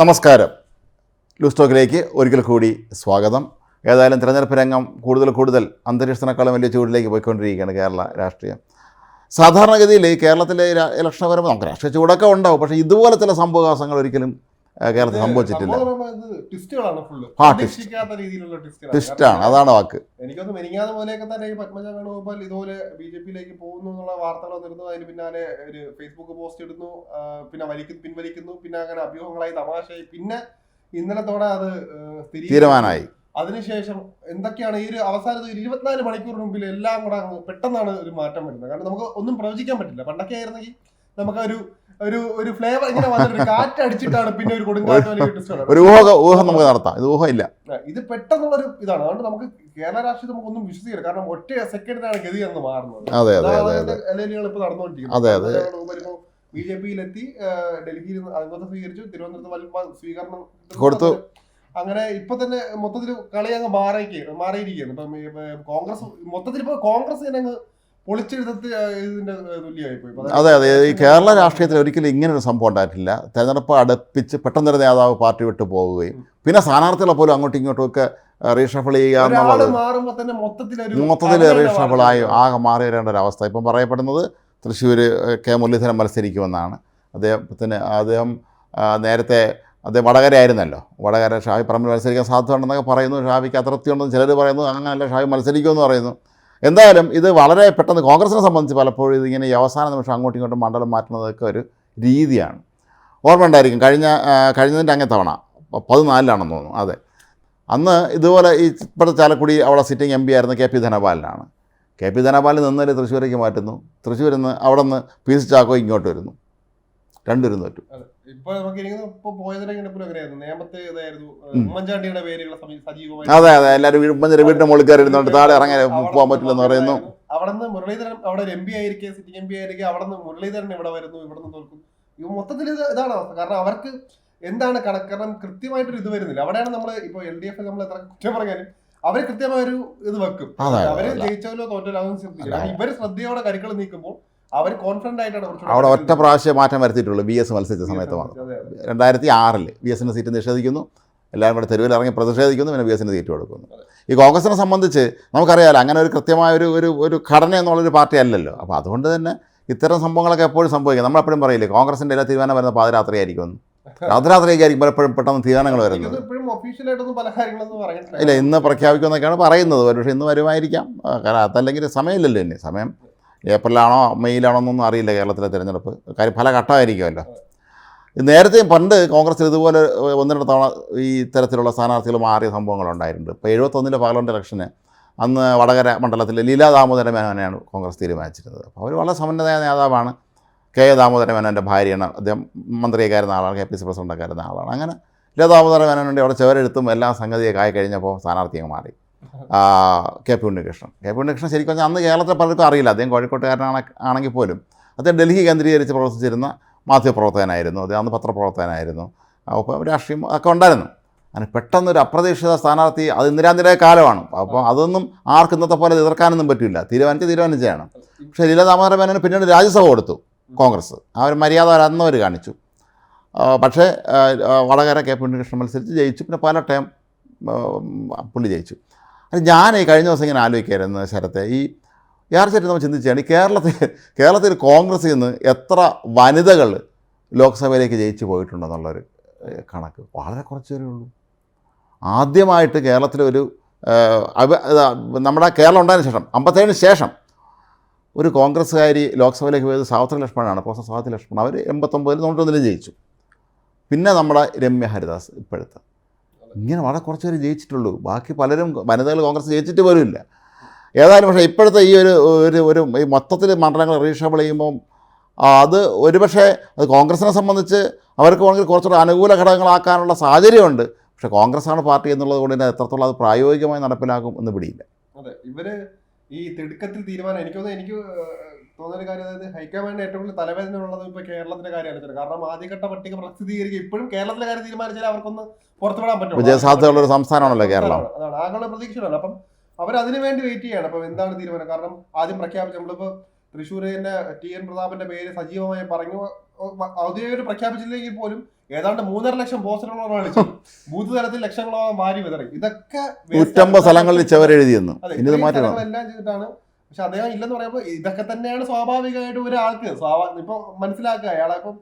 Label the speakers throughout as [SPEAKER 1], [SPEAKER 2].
[SPEAKER 1] നമസ്കാരം. ലൂസ്റ്റോക്കിലേക്ക് ഒരിക്കൽ കൂടി സ്വാഗതം. ഏതായാലും തിരഞ്ഞെടുപ്പ് രംഗം കൂടുതൽ കൂടുതൽ അന്തരീക്ഷത്തിനേക്കാളും വലിയ ചൂടിലേക്ക് പോയിക്കൊണ്ടിരിക്കുകയാണ് കേരള രാഷ്ട്രീയം. സാധാരണഗതിയിൽ കേരളത്തിലെ ഇലക്ഷൻ വരുമ്പോൾ നമുക്ക് രാഷ്ട്രീയ ചൂടൊക്കെ ഉണ്ടാവും. പക്ഷേ ഇതുപോലെ ചില സംഭവവാസങ്ങൾ ഒരിക്കലും കേരളത്തിൽ സംഭവിച്ചിട്ടില്ല. ആ, ട്വിസ്റ്റാണ് അതാണ് വാക്ക്.
[SPEAKER 2] എനിക്കൊന്ന് മെനിങ്ങാതെ പോലെയൊക്കെ തന്നെ ഈ പത്മജ വേണുഗോപാൽ ഇതുപോലെ ബി ജെ പിയിലേക്ക് പോകുന്നു എന്നുള്ള വാർത്തകൾ വന്നിരുന്നു. അതിന് പിന്നാലെ ഒരു ഫേസ്ബുക്ക് പോസ്റ്റ് ഇടുന്നു. പിന്നെ വലിക്കുന്നു പിൻവലിക്കുന്നു. പിന്നെ അങ്ങനെ അഭ്യൂഹങ്ങളായി തമാശയായി. പിന്നെ ഇന്നലത്തോടെ അത്
[SPEAKER 1] തീരുമാനമായി.
[SPEAKER 2] അതിനുശേഷം എന്തൊക്കെയാണ് ഈ ഒരു അവസാനത്തെ ഇരുപത്തിനാല് മണിക്കൂറിന് മുമ്പിൽ എല്ലാം കൂടെ പെട്ടെന്നാണ് ഒരു മാറ്റം വരുന്നത്. കാരണം നമുക്ക് ഒന്നും പ്രവചിക്കാൻ പറ്റില്ല. പണ്ടൊക്കെ ആയിരുന്നെങ്കിൽ നമുക്ക് ഒരു ഒരു ഒരു ഫ്ലേവർ ഇങ്ങനെ വന്നിട്ട് കാറ്റ് അടിച്ചിട്ടാണ് പിന്നെ ഒരു കൊടുങ്കാറ്റ്
[SPEAKER 1] ഒരു ഊഹ ഊഹം നമുക്ക് നടത്താം. ഇത് ഊഹമില്ല.
[SPEAKER 2] ഇല്ല ഇത് പെട്ടെന്നുള്ളൊരു ഇതാണ്. അതുകൊണ്ട് നമുക്ക് കേരള രാഷ്ട്രീയം നമുക്ക് ഒന്നും വിശ്വസിക്കില്ല. കാരണം ഒറ്റ സെക്കൻഡിലാണ് ഗതി അങ്ങ് മാറുന്നത്.
[SPEAKER 1] അതെ അതെ അതെ അതെ.
[SPEAKER 2] ഇപ്പൊ. നടന്നുകൊണ്ടിരിക്കുന്നത് ബി ജെ പിയിലെത്തി ഡൽഹിയിൽ അംഗത്വം സ്വീകരിച്ചു. തിരുവനന്തപുരത്ത് വലിയ സ്വീകരണം
[SPEAKER 1] കൊടുത്തു.
[SPEAKER 2] അങ്ങനെ ഇപ്പൊ തന്നെ മൊത്തത്തിൽ കളി അങ്ങ് മാറിയിരിക്കുക മാറിയിരിക്കുകയാണ്. ഇപ്പം കോൺഗ്രസ് മൊത്തത്തിൽ ഇപ്പൊ കോൺഗ്രസ് തന്നെ അങ്ങ്
[SPEAKER 1] അതെ അതെ. ഈ കേരള രാഷ്ട്രീയത്തിൽ ഒരിക്കലും ഇങ്ങനെ ഒരു സംഭവം ഉണ്ടായിട്ടില്ല. തെരഞ്ഞെടുപ്പ് അടുപ്പിച്ച് പെട്ടെന്നൊരു നേതാവ് പാർട്ടി വിട്ട് പോവുകയും പിന്നെ സ്ഥാനാർത്ഥികളെ പോലും അങ്ങോട്ടും ഇങ്ങോട്ടും ഒക്കെ റീഷഫിൾ ചെയ്യുക എന്നുള്ളത് മൊത്തത്തിൽ റീഷഫിളായി
[SPEAKER 2] മാറുന്നു.
[SPEAKER 1] ആകെ മാറി വരേണ്ട ഒരു അവസ്ഥ. ഇപ്പം പറയപ്പെടുന്നത് തൃശ്ശൂർ കെ മുരളീധരൻ മത്സരിക്കുമെന്നാണ്. അദ്ദേഹത്തിന് അദ്ദേഹം നേരത്തെ അദ്ദേഹം വടകര ആയിരുന്നല്ലോ. വടകര ഷാഹി പറമ്പിൽ മത്സരിക്കാൻ സാധ്യതയുണ്ടെന്നൊക്കെ പറയുന്നു. ഷാഹിക്ക് അതൃപ്തിയുണ്ടെന്ന് ചിലർ പറയുന്നു. അങ്ങനെയല്ല ഷാഹി മത്സരിക്കുമെന്ന് പറയുന്നു. എന്തായാലും ഇത് വളരെ പെട്ടെന്ന് കോൺഗ്രസിനെ സംബന്ധിച്ച് പലപ്പോഴും ഇതിങ്ങനെ ഈ അവസാന നിമിഷം അങ്ങോട്ടും ഇങ്ങോട്ടും മണ്ഡലം മാറ്റുന്നതൊക്കെ ഒരു രീതിയാണ്. ഓർമ്മ ഉണ്ടായിരിക്കും. കഴിഞ്ഞ കഴിഞ്ഞതിന്റെ അങ്ങേ തവണ. പതിനാലിലാണെന്ന് തോന്നുന്നു. അതെ. അന്ന് ഇതുപോലെ ഈ ഇപ്പോഴത്തെ ചാലക്കുടി അവിടെ സിറ്റിംഗ് എം പി ആയിരുന്ന കെ പി ധനപാലിനാണ്. കെ പി ധനപാലിൽ നിന്നതിൽ തൃശ്ശൂരേക്ക് മാറ്റുന്നു? തൃശ്ശൂരിൽ നിന്ന് അവിടെ നിന്ന് പി സി ചാക്കോ ഇങ്ങോട്ട് വരുന്നു. രണ്ടുപേരും തോറ്റു
[SPEAKER 2] ഇപ്പൊ നമുക്ക് ഇപ്പൊ പോയതിനെങ്കിലും അങ്ങനെയായിരുന്നു നേമത്തെ ഇതായിരുന്നു. ഉമ്മൻചാണ്ടിയുടെ പേരുള്ള സജീവമായി
[SPEAKER 1] അതെ അതെ. എല്ലാവരും ഉമ്മൻചാണ്ടി വീട്ടിന് മുകളിൽ കയറി ഇരുന്നോണ്ട് താഴെ ഇറങ്ങാൻ പോകാൻ പറ്റില്ലെന്ന് പറയുന്നു.
[SPEAKER 2] അവിടെ നിന്ന് മുരളീധരൻ അവിടെ ഒരു എം പി ആയിരിക്കെ സിറ്റിംഗ് എം പി ആയിരിക്കെ അവിടെ നിന്ന് മുരളീധരൻ ഇവിടെ വരുന്നു ഇവിടെ നിന്ന് തോൽക്കും. ഇവ മൊത്തത്തിൽ ഇത് ഇതാണ് അവസ്ഥ. കാരണം അവർക്ക് എന്താണ് കണക്ക് കാരണം കൃത്യമായിട്ടൊരു ഇത് വരുന്നില്ല. അവിടെയാണ് നമ്മൾ ഇപ്പൊ എൽ ഡി എഫ് നമ്മൾ എത്ര കുറ്റം പറഞ്ഞാലും അവർ കൃത്യമായ ഒരു ഇത് വെക്കും.
[SPEAKER 1] അവർ.
[SPEAKER 2] ജയിച്ചാലോ തോറ്റാലോ അതൊന്നും ശ്രദ്ധിക്കില്ല ഇവർ ശ്രദ്ധയോടെ കരുക്കൾ നീക്കുമ്പോൾ അവർ കോൺഫിഡന്റ് ആയിട്ടാണ്
[SPEAKER 1] അവിടെ ഒറ്റ. പ്രാവശ്യം മാറ്റം വരുത്തിയിട്ടുള്ളൂ. ബി എസ് മത്സരിച്ച സമയത്ത്. രണ്ടായിരത്തി ആറിൽ ബി എസിന്റെ സീറ്റ് നിഷേധിക്കുന്നു. എല്ലാവരും കൂടെ തെരുവിൽ ഇറങ്ങി പ്രതിഷേധിക്കുന്നു പിന്നെ ബി എസിന് സീറ്റ് കൊടുക്കുന്നു. ഈ കോൺഗ്രസിനെ സംബന്ധിച്ച് നമുക്കറിയാലോ അങ്ങനെ ഒരു കൃത്യമായ ഒരു ഒരു ഒരു ഘടന എന്നുള്ളൊരു പാർട്ടി അല്ലല്ലോ. അപ്പോൾ അതുകൊണ്ട് തന്നെ ഇത്തരം സംഭവങ്ങളൊക്കെ എപ്പോഴും സംഭവിക്കും. നമ്മളെപ്പോഴും പറയില്ലേ കോൺഗ്രസിന്റെ എല്ലാ തീരുമാനം വരുന്ന പാതിരാത്രിയായിരിക്കും രാത്രിയായിരിക്കും പലപ്പോഴും പെട്ടെന്ന് തീരുമാനങ്ങൾ വരുന്നത്. ഇല്ല ഇന്ന് പ്രഖ്യാപിക്കുമെന്നൊക്കെയാണ് പറയുന്നത്. പക്ഷേ ഇന്ന് വരുമായിരിക്കാം. കാരണം അതല്ലെങ്കിൽ സമയമില്ലല്ലോ ഇനി. സമയം ഏപ്രിലാണോ മെയ്യിലാണോ എന്നൊന്നും അറിയില്ല കേരളത്തിലെ തിരഞ്ഞെടുപ്പ്. കാര്യം പല ഘട്ടമായിരിക്കുമല്ലോ. നേരത്തെയും പണ്ട് കോൺഗ്രസ്സിൽ ഇതുപോലെ ഒന്ന് രണ്ട് തവണ ഈ തരത്തിലുള്ള സ്ഥാനാർത്ഥികൾ മാറിയ സംഭവങ്ങളുണ്ടായിട്ടുണ്ട്. ഇപ്പോൾ എഴുപത്തൊന്നിലെ പാർലമെന്റ് ഇലക്ഷന് അന്ന് വടകര മണ്ഡലത്തിലെ ലീല ദാമോദര മേനോനെയാണ് കോൺഗ്രസ് തീരുമാനിച്ചിരുന്നത്. അപ്പോൾ അവർ വളരെ സമന്നതയായ നേതാവാണ്. കെ എ ദാമോദര മേനോന്റെ ഭാര്യയാണ്. അദ്ദേഹം മന്ത്രിയായിരുന്ന ആളാണ് കെ പി സി പ്രസിഡന്റൊക്കെ ആയിരുന്ന ആളാണ്. അങ്ങനെ ലീല ദാമോദര മേനോന്റെ അവിടെ ചുവരെഴുത്തും എല്ലാ സംഗതിയൊക്കെ ആയി കഴിഞ്ഞപ്പോൾ സ്ഥാനാർത്ഥിയെ മാറി. K P Unnikrishnan. K P Unnikrishnan ശരിക്കും അന്ന് കേരളത്തെ പലർക്കും അറിയില്ല. അദ്ദേഹം കോഴിക്കോട്ടുകാരനാണ് ആണെങ്കിൽ പോലും അദ്ദേഹം ഡൽഹി കേന്ദ്രീകരിച്ച് പ്രവർത്തിച്ചിരുന്ന മാധ്യമപ്രവർത്തകനായിരുന്നു. അദ്ദേഹം അന്ന് പത്രപ്രവർത്തകനായിരുന്നു. അപ്പോൾ രാഷ്ട്രീയം ഒക്കെ ഉണ്ടായിരുന്നു. അങ്ങനെ പെട്ടെന്നൊരു അപ്രതീക്ഷിത സ്ഥാനാർത്ഥി അത് ഇന്ദിരാന്തിരായ കാലമാണ്. അപ്പോൾ അതൊന്നും ആർക്കും ഇന്നത്തെ പോലെ എതിർക്കാനൊന്നും പറ്റില്ല. തീരുമാനിച്ച് തീരുമാനിച്ചതാണ്. പക്ഷേ ലീല ദാമോദര മേനോന് പിന്നീട് രാജ്യസഭ കൊടുത്തു കോൺഗ്രസ്. ആ ഒരു മര്യാദ അവർ കാണിച്ചു. പക്ഷേ വടകര കെ പി ഉണ്ണികൃഷ്ണൻ മത്സരിച്ച് ജയിച്ചു. പിന്നെ പല ടൈം പുള്ളി ജയിച്ചു. അത് ഞാൻ ഈ കഴിഞ്ഞ ദിവസം ഇങ്ങനെ ആലോചിക്കായിരുന്നു ശരത്തെ. ഈ യാർച്ചയായിട്ട് നമ്മൾ ചിന്തിച്ചാണ് ഈ കേരളത്തിൽ കേരളത്തിൽ കോൺഗ്രസ്സിൽ നിന്ന് എത്ര വനിതകൾ ലോക്സഭയിലേക്ക് ജയിച്ചു പോയിട്ടുണ്ടെന്നുള്ളൊരു കണക്ക്. വളരെ കുറച്ച് ഉള്ളൂ. ആദ്യമായിട്ട് കേരളത്തിലൊരു നമ്മുടെ കേരളം ഉണ്ടായതിനു ശേഷം അമ്പത്തേഴിന് ശേഷം ഒരു കോൺഗ്രസ്സുകാരി ലോക്സഭയിലേക്ക് പോയത് സാവിത്രി ലക്ഷ്മണനാണ് പ്രൊഫസർ സാവിത്രി ലക്ഷ്മൺ അവർ എൺപത്തൊമ്പതിൽ തൊണ്ണൂറ്റൊന്നിലും ജയിച്ചു. പിന്നെ നമ്മുടെ രമ്യ ഹരിദാസ് ഇപ്പോഴത്തെ. ഇങ്ങനെ വളരെ കുറച്ച് പേര് ജയിച്ചിട്ടുള്ളൂ. ബാക്കി പലരും വനിതകൾ കോൺഗ്രസ് ജയിച്ചിട്ട് പോലും ഇല്ല ഏതായാലും പക്ഷേ ഇപ്പോഴത്തെ ഈ ഒരു ഒരു ഒരു ഈ മൊത്തത്തിൽ മണ്ഡലങ്ങൾ റീഷബിൾ ചെയ്യുമ്പം അത് ഒരുപക്ഷെ അത് കോൺഗ്രസിനെ സംബന്ധിച്ച് അവർക്ക് വേണമെങ്കിൽ കുറച്ചുകൂടെ അനുകൂല ഘടകങ്ങളാക്കാനുള്ള സാഹചര്യമുണ്ട്. പക്ഷേ കോൺഗ്രസ്സാണ് പാർട്ടി എന്നുള്ളത് കൊണ്ട് തന്നെ എത്രത്തോളം അത് പ്രായോഗികമായി നടപ്പിലാക്കും എന്ന് പിടിയില്ല.
[SPEAKER 2] അതെ. ഇവർ ഈ തിടുക്കത്തിൽ തീരുമാനം എനിക്ക് എനിക്ക് തോന്നുന്ന കാര്യം അതായത് ഹൈക്കമാൻഡ് ഏറ്റവും കൂടുതൽ തലവേദന ഉള്ളത് ഇപ്പൊ കേരളത്തിന്റെ കാര്യമാണ് കാരണം ആദ്യഘട്ട പട്ടിക പ്രസിദ്ധീകരിക്കുക ഇപ്പോഴും കേരളത്തിലെ കാര്യം തീരുമാനിച്ചാൽ അവർക്കൊന്ന് പുറത്തുവിടാൻ പറ്റും
[SPEAKER 1] വിജയസാധ്യതയുള്ള ഒരു സംസ്ഥാനമാണല്ലോ കേരളം.
[SPEAKER 2] അതാണ്. ആകെയുള്ള പ്രതീക്ഷയാണ് അപ്പം അവർ അതിനു വേണ്ടി വെയിറ്റ് ചെയ്യാണ്. അപ്പം എന്താണ് തീരുമാനം? കാരണം ആദ്യം പ്രഖ്യാപിച്ച നമ്മളിപ്പോ തൃശ്ശൂരിന്റെ ടി എൻ പ്രതാപന്റെ പേര് സജീവമായി പറഞ്ഞു. ഔദ്യോഗികമായിട്ട് പ്രഖ്യാപിച്ചില്ലെങ്കിൽ പോലും ഏതാണ്ട് മൂന്നര ലക്ഷം പോസ്റ്ററുകളോളം അടിച്ചു ബൂത്ത് തലത്തിൽ ലക്ഷങ്ങളോളം വാരി വിതറി. ഇതൊക്കെ
[SPEAKER 1] നൂറ്റമ്പത്. സ്ഥലങ്ങളിൽ ചുവരെഴുതിയെന്ന്.
[SPEAKER 2] എല്ലാം ചെയ്തിട്ടാണ് പക്ഷെ അദ്ദേഹം ഇല്ലെന്ന് പറയുമ്പോൾ ഇതൊക്കെ തന്നെയാണ് സ്വാഭാവികമായിട്ട് ഒരാൾക്ക്. സ്വാഭാ ഇപ്പൊ മനസ്സിലാക്കുക അയാളിപ്പം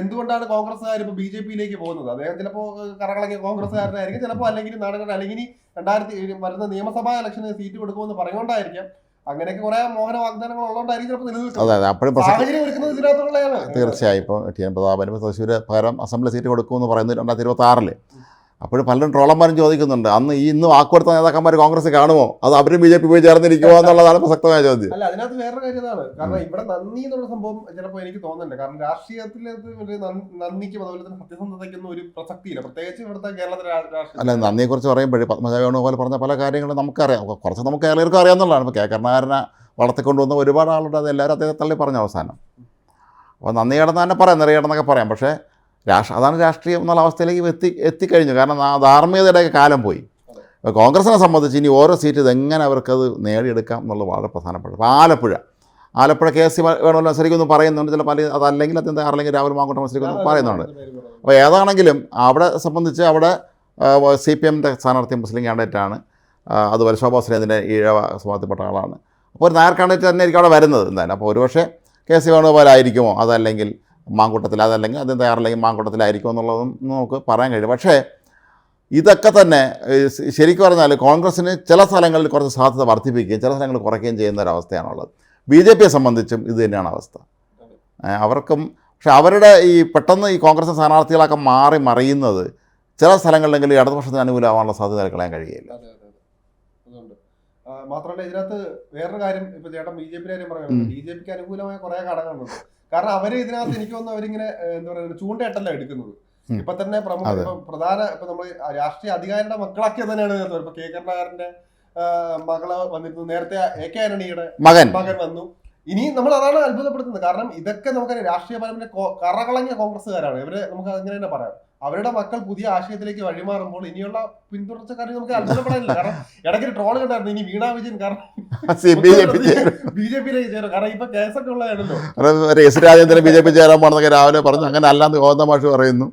[SPEAKER 2] എന്തുകൊണ്ടാണ് കോൺഗ്രസ്സുകാർ ഇപ്പൊ ബി ജെ പിയിലേക്ക് പോകുന്നത്? അദ്ദേഹം ചിലപ്പോ കറകളൊക്കെ കോൺഗ്രസ്സുകാരനായിരിക്കും. ചിലപ്പോൾ അല്ലെങ്കിൽ നാടകം അല്ലെങ്കിൽ രണ്ടായിരത്തി വരുന്ന നിയമസഭാ ഇലക്ഷന് സീറ്റ് കൊടുക്കുമെന്ന് പറഞ്ഞുകൊണ്ടായിരിക്കാം അങ്ങനെയൊക്കെ കുറെ മോഹന വാഗ്ദാനങ്ങൾ ഉള്ളതുകൊണ്ടായിരിക്കും ചിലപ്പോൾ നിലനിൽക്കുന്നത്.
[SPEAKER 1] തീർച്ചയായും. ഇപ്പൊ ടി എൻ പ്രതാപനും തൃശ്ശൂര് തൃശ്ശൂർ പകരം അസംബ്ലി സീറ്റ് കൊടുക്കുമെന്ന് പറയുന്നത് രണ്ടായിരത്തി ഇരുപത്തി ആറിൽ അപ്പോഴും പലരും ട്രോളന്മാരും ചോദിക്കുന്നുണ്ട് അന്ന് ഈ ഇന്ന് വാക്കുകൊടുത്ത നേതാക്കന്മാർ കോൺഗ്രസ് കാണുമോ? അത് അവരും ബി ജെ പി പോയി ചേർന്നിരിക്കുമോ എന്നുള്ളതാണ് പ്രസക്തമായ ചോദ്യം.
[SPEAKER 2] അല്ല അതിനകത്ത് വേറൊരു കാര്യം ഇതാണ്. കാരണം ഇവിടെ നന്ദി എന്നുള്ള സംഭവം ചിലപ്പോൾ എനിക്ക് തോന്നുന്നുണ്ട്. കാരണം രാഷ്ട്രീയത്തിൽ നന്ദിക്കും അതുപോലെ തന്നെ സത്യസന്ധതയ്ക്കൊന്നും ഒരു പ്രസക്തിയില്ല. പ്രത്യേകിച്ച് ഇവിടുത്തെ കേരളത്തിലെ രാഷ്ട്രീയം
[SPEAKER 1] അല്ല നന്ദിയെക്കുറിച്ച് പറയുമ്പോഴേ പത്മജാവേണു പോലെ പറഞ്ഞ പല കാര്യങ്ങളും നമുക്കറിയാം. കുറച്ച് നമുക്ക് കേരളീയർക്കും അറിയാമെന്നുള്ളതാണ്. ഇപ്പോൾ കെ. കരുണാകരനെ വളർത്തിക്കൊണ്ടുവന്ന ഒരുപാട് ആളുണ്ട്. അത് എല്ലാവരും അദ്ദേഹത്തെ തള്ളി പറഞ്ഞ അവസാനം. അപ്പോൾ നന്ദി കിടന്ന് തന്നെ പറയാം നിറയണമെന്നൊക്കെ പറയാം. പക്ഷേ രാഷ്ട്ര അതാണ് രാഷ്ട്രീയം എന്നുള്ള അവസ്ഥയിലേക്ക് എത്തി എത്തിക്കഴിഞ്ഞു. കാരണം ആ ധാർമ്മികതയുടെ കാലം പോയി. അപ്പോൾ കോൺഗ്രസിനെ സംബന്ധിച്ച് ഇനി ഓരോ സീറ്റ് എങ്ങനെ അവർക്കത് നേടിയെടുക്കാം എന്നുള്ളത് വളരെ പ്രധാനപ്പെട്ട അപ്പോൾ Alappuzha. Alappuzha K S C വേണമല്ലോ മത്സരിക്കുമെന്ന് പറയുന്നുണ്ട്. ചില പല അതല്ലെങ്കിൽ അത്യന്തം ആരല്ലെങ്കിൽ രാഹുൽ മാങ്കൂട്ടം മത്സരിക്കുമെന്ന് പറയുന്നുണ്ട്. അപ്പോൾ ഏതാണെങ്കിലും അവിടെ സംബന്ധിച്ച് അവിടെ സി പി എമ്മിന്റെ സ്ഥാനാർത്ഥി മുസ്ലിം കാൻഡിഡേറ്റാണ് അതുപോലെ ശോഭാ സുരേന്ദ്രന്റെ ഈഴവ സമൂഹത്തിൽപ്പെട്ട ആളാണ്. അപ്പോൾ ഒരു നായർ കാൻഡിഡേറ്റ് തന്നെ ആയിരിക്കും അവിടെ വരുന്നത് എന്തായാലും. അപ്പോൾ ഒരുപക്ഷെ കെ സി വേണുഗോപാലായിരിക്കുമോ അതല്ലെങ്കിൽ മാങ്കൂട്ടത്തിൽ അതല്ലെങ്കിൽ അത് തയ്യാറല്ലെങ്കിൽ മാങ്കൂട്ടത്തിലായിരിക്കും എന്നുള്ളതും നമുക്ക് പറയാൻ കഴിയും. പക്ഷേ ഇതൊക്കെ തന്നെ ശരിക്കും പറഞ്ഞാൽ കോൺഗ്രസ്സിന് ചില സ്ഥലങ്ങളിൽ കുറച്ച് സാധ്യത വർദ്ധിപ്പിക്കുകയും ചില സ്ഥലങ്ങളിൽ കുറയ്ക്കുകയും ചെയ്യുന്ന ഒരവസ്ഥയാണുള്ളത് ബി ജെ പിയെ സംബന്ധിച്ചും ഇത് തന്നെയാണ് അവസ്ഥ. അവർക്കും പക്ഷെ അവരുടെ ഈ പെട്ടെന്ന് ഈ കോൺഗ്രസ് സ്ഥാനാർത്ഥികളൊക്കെ മാറി മറിയുന്നത് ചില സ്ഥലങ്ങളിലെങ്കിലും ഇടതുപക്ഷത്തിന് അനുകൂലമാകാനുള്ള സാധ്യത കളയാൻ കഴിയില്ല
[SPEAKER 2] മാത്രമല്ല ഇതിനകത്ത് വേറൊരു കാര്യം ഇപ്പൊ ചേട്ടൻ ബി ജെ പി കാര്യം പറയുന്നത്. ബി ജെ പിക്ക് അനുകൂലമായ കുറെ ഘടകങ്ങളുണ്ട്. കാരണം അവർ ഇതിനകത്ത് എനിക്ക് തോന്നുന്നു അവരിങ്ങനെ എന്താ പറയുക ചൂണ്ടയിട്ടല്ല എടുക്കുന്നത്. ഇപ്പൊ തന്നെ പ്രമുഖ പ്രധാന ഇപ്പൊ നമ്മൾ രാഷ്ട്രീയ അധികാരിയുടെ മക്കളൊക്കെ തന്നെയാണ് ഇപ്പൊ കെ. കരുണാകരന്റെ മകൾ വന്നിരുന്നു. നേരത്തെ എ. കെ. ആന്റണിയുടെ
[SPEAKER 1] മകൻ.
[SPEAKER 2] മകൻ വന്നു. ഇനി നമ്മൾ അതാണ് അത്ഭുതപ്പെടുത്തുന്നത്. കാരണം ഇതൊക്കെ നമുക്കറിയാം. രാഷ്ട്രീയപരമായ കറകളങ്ങിയ കോൺഗ്രസ്സുകാരാണ്. ഇവർ നമുക്ക് അങ്ങനെ തന്നെ പറയാം. അവരുടെ മക്കൾ പുതിയ ആശയത്തിലേക്ക് വഴിമാറുമ്പോൾ ഇനിയുള്ള പിന്തുടർച്ചക്കാരെ നമുക്ക് അത്ഭുതപ്പെടാനില്ല. കാരണം ഇടയ്ക്ക് ട്രോൾ കണ്ടായിരുന്നു. ഇനി വീണാ വിജയൻ കാരണം
[SPEAKER 1] ബി ജെ
[SPEAKER 2] പിയിലേക്ക് ചേരും. കാരണം ഇപ്പൊ കേസൊക്കെ ഉള്ളതാണല്ലോ.
[SPEAKER 1] S Rajendran B J P ചേരാൻ പോകണമെന്നൊക്കെ രാവിലെ പറഞ്ഞു. അങ്ങനെ അല്ലാന്ന് ഗോവിന്ദ മാഷ് പറയുന്നു.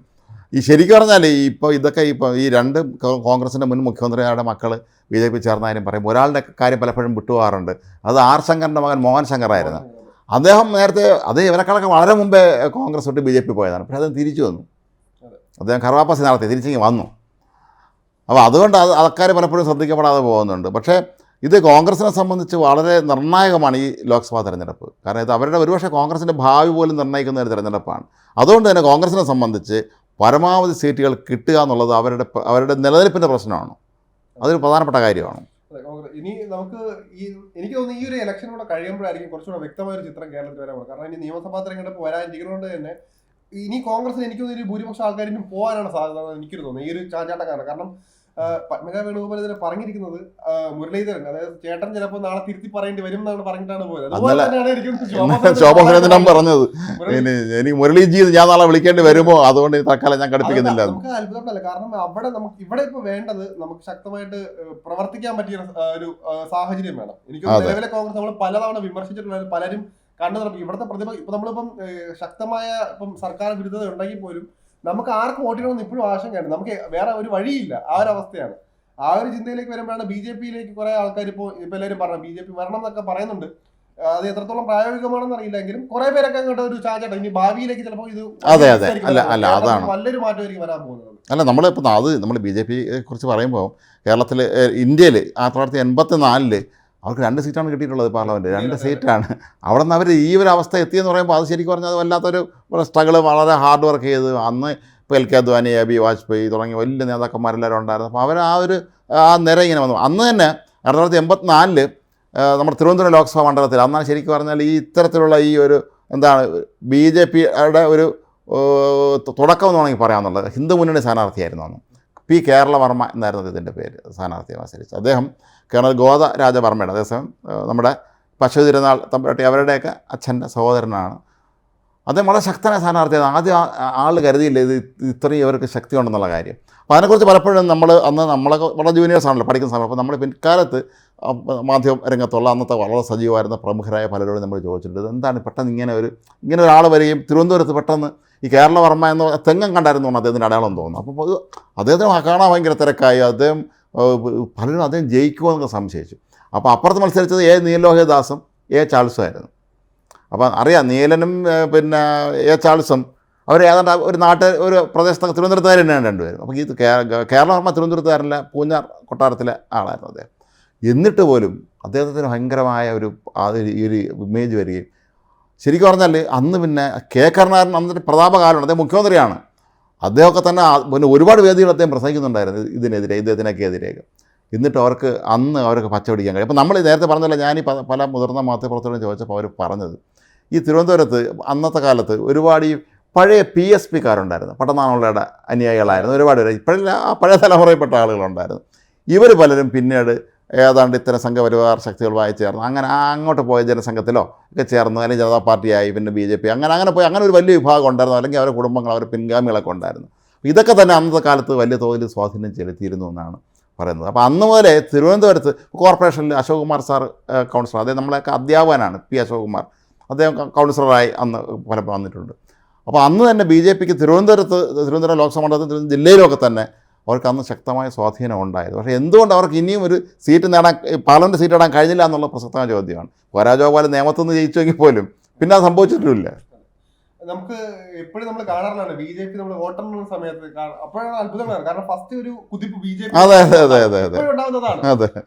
[SPEAKER 1] ഈ ശരിക്കും പറഞ്ഞാൽ ഇപ്പോൾ ഇതൊക്കെ ഇപ്പോൾ ഈ രണ്ട് കോൺഗ്രസിന്റെ മുൻ മുഖ്യമന്ത്രിയുടെ മക്കൾ ബി ജെ പി ചേർന്നാലും പറയും ഒരാളുടെ കാര്യം പലപ്പോഴും വിട്ടുപോകാറുണ്ട്. അത് ആർ ശങ്കറിന്റെ മകൻ മോഹൻ ശങ്കറായിരുന്നു അദ്ദേഹം നേരത്തെ അത് ഇവരെക്കാളൊക്കെ വളരെ മുമ്പേ കോൺഗ്രസ് വിട്ട് ബി ജെ പി പോയതാണ്. പക്ഷേ അദ്ദേഹം തിരിച്ചു വന്നു.
[SPEAKER 2] അതെ.
[SPEAKER 1] അദ്ദേഹം കറുവാപ്പസി നടത്തി തിരിച്ചിങ്ങ് വന്നു. അപ്പോൾ അതുകൊണ്ട് അത് ആൾക്കാർ പലപ്പോഴും ശ്രദ്ധിക്കപ്പെടാതെ പോകുന്നുണ്ട്. പക്ഷേ ഇത് കോൺഗ്രസിനെ സംബന്ധിച്ച് വളരെ നിർണായകമാണ് ഈ ലോക്സഭാ തെരഞ്ഞെടുപ്പ്. കാരണം ഇത് അവരുടെ ഒരുപക്ഷെ കോൺഗ്രസിന്റെ ഭാവി പോലും നിർണയിക്കുന്ന ഒരു തെരഞ്ഞെടുപ്പാണ്. അതുകൊണ്ട് തന്നെ കോൺഗ്രസിനെ സംബന്ധിച്ച് പരമാവധി സീറ്റുകൾ കിട്ടുക എന്നുള്ളത് അവരുടെ അവരുടെ നിലനിൽപ്പിന്റെ പ്രശ്നമാണ്. അതൊരു പ്രധാനപ്പെട്ട കാര്യമാണ്.
[SPEAKER 2] ഇനി നമുക്ക് ഈ എനിക്ക് തോന്നുന്നു ഈ ഒരു ഇലക്ഷൻ കൂടെ കഴിയുമ്പോഴായിരിക്കും കുറച്ചുകൂടെ വ്യക്തമായ ഒരു ചിത്രം കേരളത്തിൽ വരാൻ കാരണം ഇനി നിയമസഭാ തെരഞ്ഞെടുപ്പ് വരാനിരിക്കുന്നതുകൊണ്ട് തന്നെ ഇനി കോൺഗ്രസിന് എനിക്ക് തോന്നുന്നു ഒരു ഭൂരിപക്ഷം ആൾക്കാരും പോകാനാണ് സാധ്യത എന്ന് എനിക്കൊരു തോന്നുന്നു ഈ ഒരു ചാഞ്ചാട്ടക്കാരൻ. കാരണം പത്മജ വേണുഗോപാൽ ഇതിനെ പറഞ്ഞിരിക്കുന്നത് മുരളീധരൻ. അതായത് ചേട്ടൻ ചിലപ്പോൾ നാളെ തിരുത്തി പറയേണ്ടി വരും എന്നാണ് പറഞ്ഞിട്ടാണ് പോയത്. അതുപോലെ
[SPEAKER 1] അന്നലെ-
[SPEAKER 2] തന്നെയാണ് എനിക്ക് ശോഭാ
[SPEAKER 1] ശോഭ സുരേന്ദ്രൻ പറഞ്ഞത്. എനിക്ക് മുരളീജി ഞാൻ നാളെ വിളിക്കേണ്ടി വരുമോ അതുകൊണ്ട് തക്കാലം തൽക്കാലം ഞാൻ കടുപ്പിക്കുന്നില്ല
[SPEAKER 2] അത്ഭുതമല്ല നമുക്ക് കാരണം അവിടെ നമുക്ക് ഇവിടെ ഇപ്പൊ വേണ്ടത് നമുക്ക് ശക്തമായിട്ട് പ്രവർത്തിക്കാൻ പറ്റിയ ഒരു, സാഹചര്യം വേണം. എനിക്ക് നിലവിലെ കോൺഗ്രസ് നമ്മൾ പലതവണ വിമർശിച്ചിട്ടുള്ള പലരും കണ്ണു തുറക്കും ഇവിടുത്തെ പ്രതിഭ ഇപ്പൊ നമ്മളിപ്പം ശക്തമായ ഇപ്പം സർക്കാർ വിരുദ്ധത ഉണ്ടെങ്കിൽ പോലും നമുക്ക് ആർക്ക് വോട്ട് ചെയ്യണമെന്ന് ഇപ്പോഴും ആശങ്കയാണ് നമുക്ക് വേറെ ഒരു വഴിയില്ല. ആ ഒരു അവസ്ഥയാണ്. ആ ഒരു ചിന്തയിലേക്ക് വരുമ്പോഴാണ് ബി ജെ പിയിലേക്ക് കുറെ ആൾക്കാർ ഇപ്പോൾ ഇപ്പൊ എല്ലാവരും പറഞ്ഞു ബി ജെ പി വരണം എന്നൊക്കെ പറയുന്നുണ്ട്. അത് എത്രത്തോളം പ്രായോഗികമാണെന്ന് അറിയില്ലെങ്കിലും കുറെ പേരൊക്കെ അങ്ങോട്ട് ഒരു ചാചാട്ടം ഇനി ഭാവിയിലേക്ക് ചിലപ്പോൾ ഇത്
[SPEAKER 1] അതെ, അതെ. അല്ല, അല്ല, അതാണ്.
[SPEAKER 2] നല്ലൊരു മാറ്റമായിരിക്കും വരാൻ പോകുന്നത്.
[SPEAKER 1] അല്ല നമ്മളിപ്പോൾ അത് നമ്മൾ ബി ജെ പിയെ കുറിച്ച് പറയുമ്പോൾ കേരളത്തിൽ ഇന്ത്യയിൽ ആയിരത്തി തൊള്ളായിരത്തി എൺപത്തി നാലിൽ അവർക്ക് രണ്ട് സീറ്റാണ് കിട്ടിയിട്ടുള്ളത് പാർലമെന്റ് രണ്ട്. സീറ്റാണ്. അവിടെ നിന്ന് അവർ ഈ ഒരു അവസ്ഥ എത്തിയെന്ന് പറയുമ്പോൾ അത് ശരിക്കും പറഞ്ഞാൽ അത് വല്ലാത്തൊരു സ്ട്രഗിൾ വളരെ ഹാർഡ് വർക്ക് ചെയ്ത് അന്ന് ഇപ്പോൾ L K Advani A B Vajpayee തുടങ്ങിയ വലിയ നേതാക്കന്മാരെല്ലാവരും ഉണ്ടായിരുന്നു. അപ്പോൾ അവർ ആ ഒരു ആ നിര ഇങ്ങനെ വന്നു. അന്ന് തന്നെ ആയിരത്തി തൊള്ളായിരത്തി എൺപത്തിനാലിൽ നമ്മുടെ തിരുവനന്തപുരം ലോക്സഭാ മണ്ഡലത്തിൽ അന്നാണ് ശരിക്കും പറഞ്ഞാൽ ഈ ഇത്തരത്തിലുള്ള ഈ ഒരു എന്താണ് ബി ജെ പിയുടെ ഒരു തുടക്കം എന്ന് വേണമെങ്കിൽ പറയാമെന്നുള്ളത് ഹിന്ദു മുന്നണി സ്ഥാനാർത്ഥിയായിരുന്നു അന്ന്. പി. കേരളവർമ്മ എന്നായിരുന്നു ഇതിന്റെ പേര് സ്ഥാനാർത്ഥിയെ മത്സരിച്ചത് അദ്ദേഹം കേണൽ ഗോദ രാജവർമ്മയുടെ അതേസമയം നമ്മുടെ പശു തിരുനാൾ തമ്പുരാട്ടി അവരുടെയൊക്കെ അച്ഛന്റെ സഹോദരനാണ്. അദ്ദേഹം വളരെ ശക്തനായ സ്ഥാനാർത്ഥിയാണ്. ആദ്യം ആൾ കരുതിയില്ല ഇത് ഇത്രയും ഇവർക്ക് ശക്തി ഉണ്ടെന്നുള്ള കാര്യം. അപ്പോൾ അതിനെക്കുറിച്ച് പലപ്പോഴും നമ്മൾ അന്ന് നമ്മളൊക്കെ വളരെ ജൂനിയേഴ്സ് ആണല്ലോ പഠിക്കുന്ന സമയം. അപ്പോൾ നമ്മൾ പിൻകാലത്ത് മാധ്യമ രംഗത്തുള്ള അന്നത്തെ വളരെ സജീവമായിരുന്ന പ്രമുഖരായ പലരോടും നമ്മൾ ചോദിച്ചിട്ടുണ്ട് എന്താണ് പെട്ടെന്ന് ഇങ്ങനെ ഒരു ഇങ്ങനെ ഒരാൾ വരികയും തിരുവനന്തപുരത്ത് പെട്ടെന്ന് ഈ കേരളവർമ്മ എന്ന തെങ്ങം കണ്ടായിരുന്നു അദ്ദേഹത്തിന്റെ അടയാളം തോന്നുന്നു അപ്പോൾ അദ്ദേഹത്തിന് കാണാൻ ഭയങ്കര തിരക്കായി. അദ്ദേഹം പലരും അദ്ദേഹം ജയിക്കുമോ എന്നൊക്കെ സംശയിച്ചു. അപ്പോൾ അപ്പുറത്ത് മത്സരിച്ചത് എ നീലോഹിദാസും എ ചാൾസും ആയിരുന്നു. അപ്പോൾ അറിയാം നീലനും പിന്നെ എ ചാൾസും അവർ ഏതാണ്ട് ഒരു നാട്ട് ഒരു പ്രദേശത്തൊക്കെ തിരുവനന്തപുരത്തുകാർ തന്നെയാണ് രണ്ടുപേരും. അപ്പോൾ ഇത് കേരള കേരളവർമ്മ തിരുവനന്തപുരത്തുകാരല്ല പൂഞ്ഞാർ കൊട്ടാരത്തിലെ ആളായിരുന്നു അദ്ദേഹം. എന്നിട്ട് പോലും അദ്ദേഹത്തിന് ഭയങ്കരമായ ഒരു ഒരു ഇമേജ് വരികയും ശരിക്കും പറഞ്ഞാൽ അന്ന് പിന്നെ കെ കരുണാകരൻ അന്നത്തെ പ്രതാപകാലമാണ് അദ്ദേഹം മുഖ്യമന്ത്രിയാണ്. അദ്ദേഹമൊക്കെ തന്നെ പിന്നെ ഒരുപാട് വേദികൾ അദ്ദേഹം പ്രസംഗിക്കുന്നുണ്ടായിരുന്നു ഇതിനെതിരെ ഇദ്ദേഹത്തിനൊക്കെ എതിരെയൊക്കെ. എന്നിട്ട് അവർക്ക് അന്ന് അവർക്ക് പച്ച പിടിക്കാൻ കഴിയും. അപ്പോൾ നമ്മൾ നേരത്തെ പറഞ്ഞല്ലോ ഞാൻ ഈ പ- പല മുതിർന്ന മാധ്യമപ്രവർത്തകരും ചോദിച്ചപ്പോൾ അവർ പറഞ്ഞത് ഈ തിരുവനന്തപുരത്ത് അന്നത്തെ കാലത്ത് ഒരുപാട് ഈ പഴയ പി എസ് പിക്കാരുണ്ടായിരുന്നു പട്ടനാണുള്ളയുടെ അനുയായികളായിരുന്നു ഒരുപാട് പേര്. ഇപ്പോഴില്ല ആ പഴയ തലമുറയിൽപ്പെട്ട ആളുകളുണ്ടായിരുന്നു. ഇവർ പലരും പിന്നീട് ഏതാണ്ട് ഇത്തരം സംഘപരിവാർ ശക്തികളുമായി ചേർന്ന്. അങ്ങനെ അങ്ങോട്ട് പോയ ജനസംഘത്തിലോ ഒക്കെ ചേർന്ന്. അല്ലെങ്കിൽ ജനതാ പാർട്ടിയായി പിന്നെ ബി ജെ പി. അങ്ങനെ അങ്ങനെ പോയി. അങ്ങനെ ഒരു വലിയ വിഭാഗം ഉണ്ടായിരുന്നു. അല്ലെങ്കിൽ അവരുടെ കുടുംബങ്ങൾ അവരുടെ പിൻഗാമികളൊക്കെ ഉണ്ടായിരുന്നു. ഇതൊക്കെ തന്നെ അന്നത്തെ കാലത്ത് വലിയ തോതിൽ സ്വാധീനം ചെലുത്തിയിരുന്നു എന്നാണ് പറയുന്നത്. അപ്പോൾ അന്ന് മുതലേ തിരുവനന്തപുരത്ത് കോർപ്പറേഷനിൽ അശോക് കുമാർ സാർ കൗൺസിലർ അദ്ദേഹം നമ്മളെയൊക്കെ അധ്യാപകനാണ് പി അശോക് കുമാർ അദ്ദേഹം കൗൺസിലറായി അന്ന് പലപ്പോൾ വന്നിട്ടുണ്ട്. അപ്പോൾ അന്ന് തന്നെ ബി ജെ പിക്ക് തിരുവനന്തപുരത്ത് തിരുവനന്തപുരം ലോക്സഭാ മണ്ഡലത്തിൽ ജില്ലയിലൊക്കെ തന്നെ അവർക്ക് അന്ന് ശക്തമായ സ്വാധീനം ഉണ്ടായത് പക്ഷേ എന്തുകൊണ്ട് അവർക്ക് ഇനിയും ഒരു സീറ്റ് നേടാൻ പാർലമെന്റ് സീറ്റ് നേടാൻ കഴിഞ്ഞില്ല എന്നുള്ള പ്രസക്തമായ ചോദ്യമാണ്. പരാജോപാലം നിയമത്തിൽ നിന്ന് ജയിച്ചെങ്കിൽ പോലും പിന്നെ അത് സംഭവിച്ചിട്ടില്ല.
[SPEAKER 2] നമുക്ക് എപ്പോഴും നമ്മൾ കാണാറുള്ളതാണ് ബി ജെ പി നമ്മൾ വോട്ടെണ്ണ സമയത്ത് അപ്പോഴാണ് അത്ഭുതമാണ് കാരണം ഫസ്റ്റ് ഒരു കുതിപ്പ് ബി ജെ പി ഉണ്ടാവുന്നതാണ്.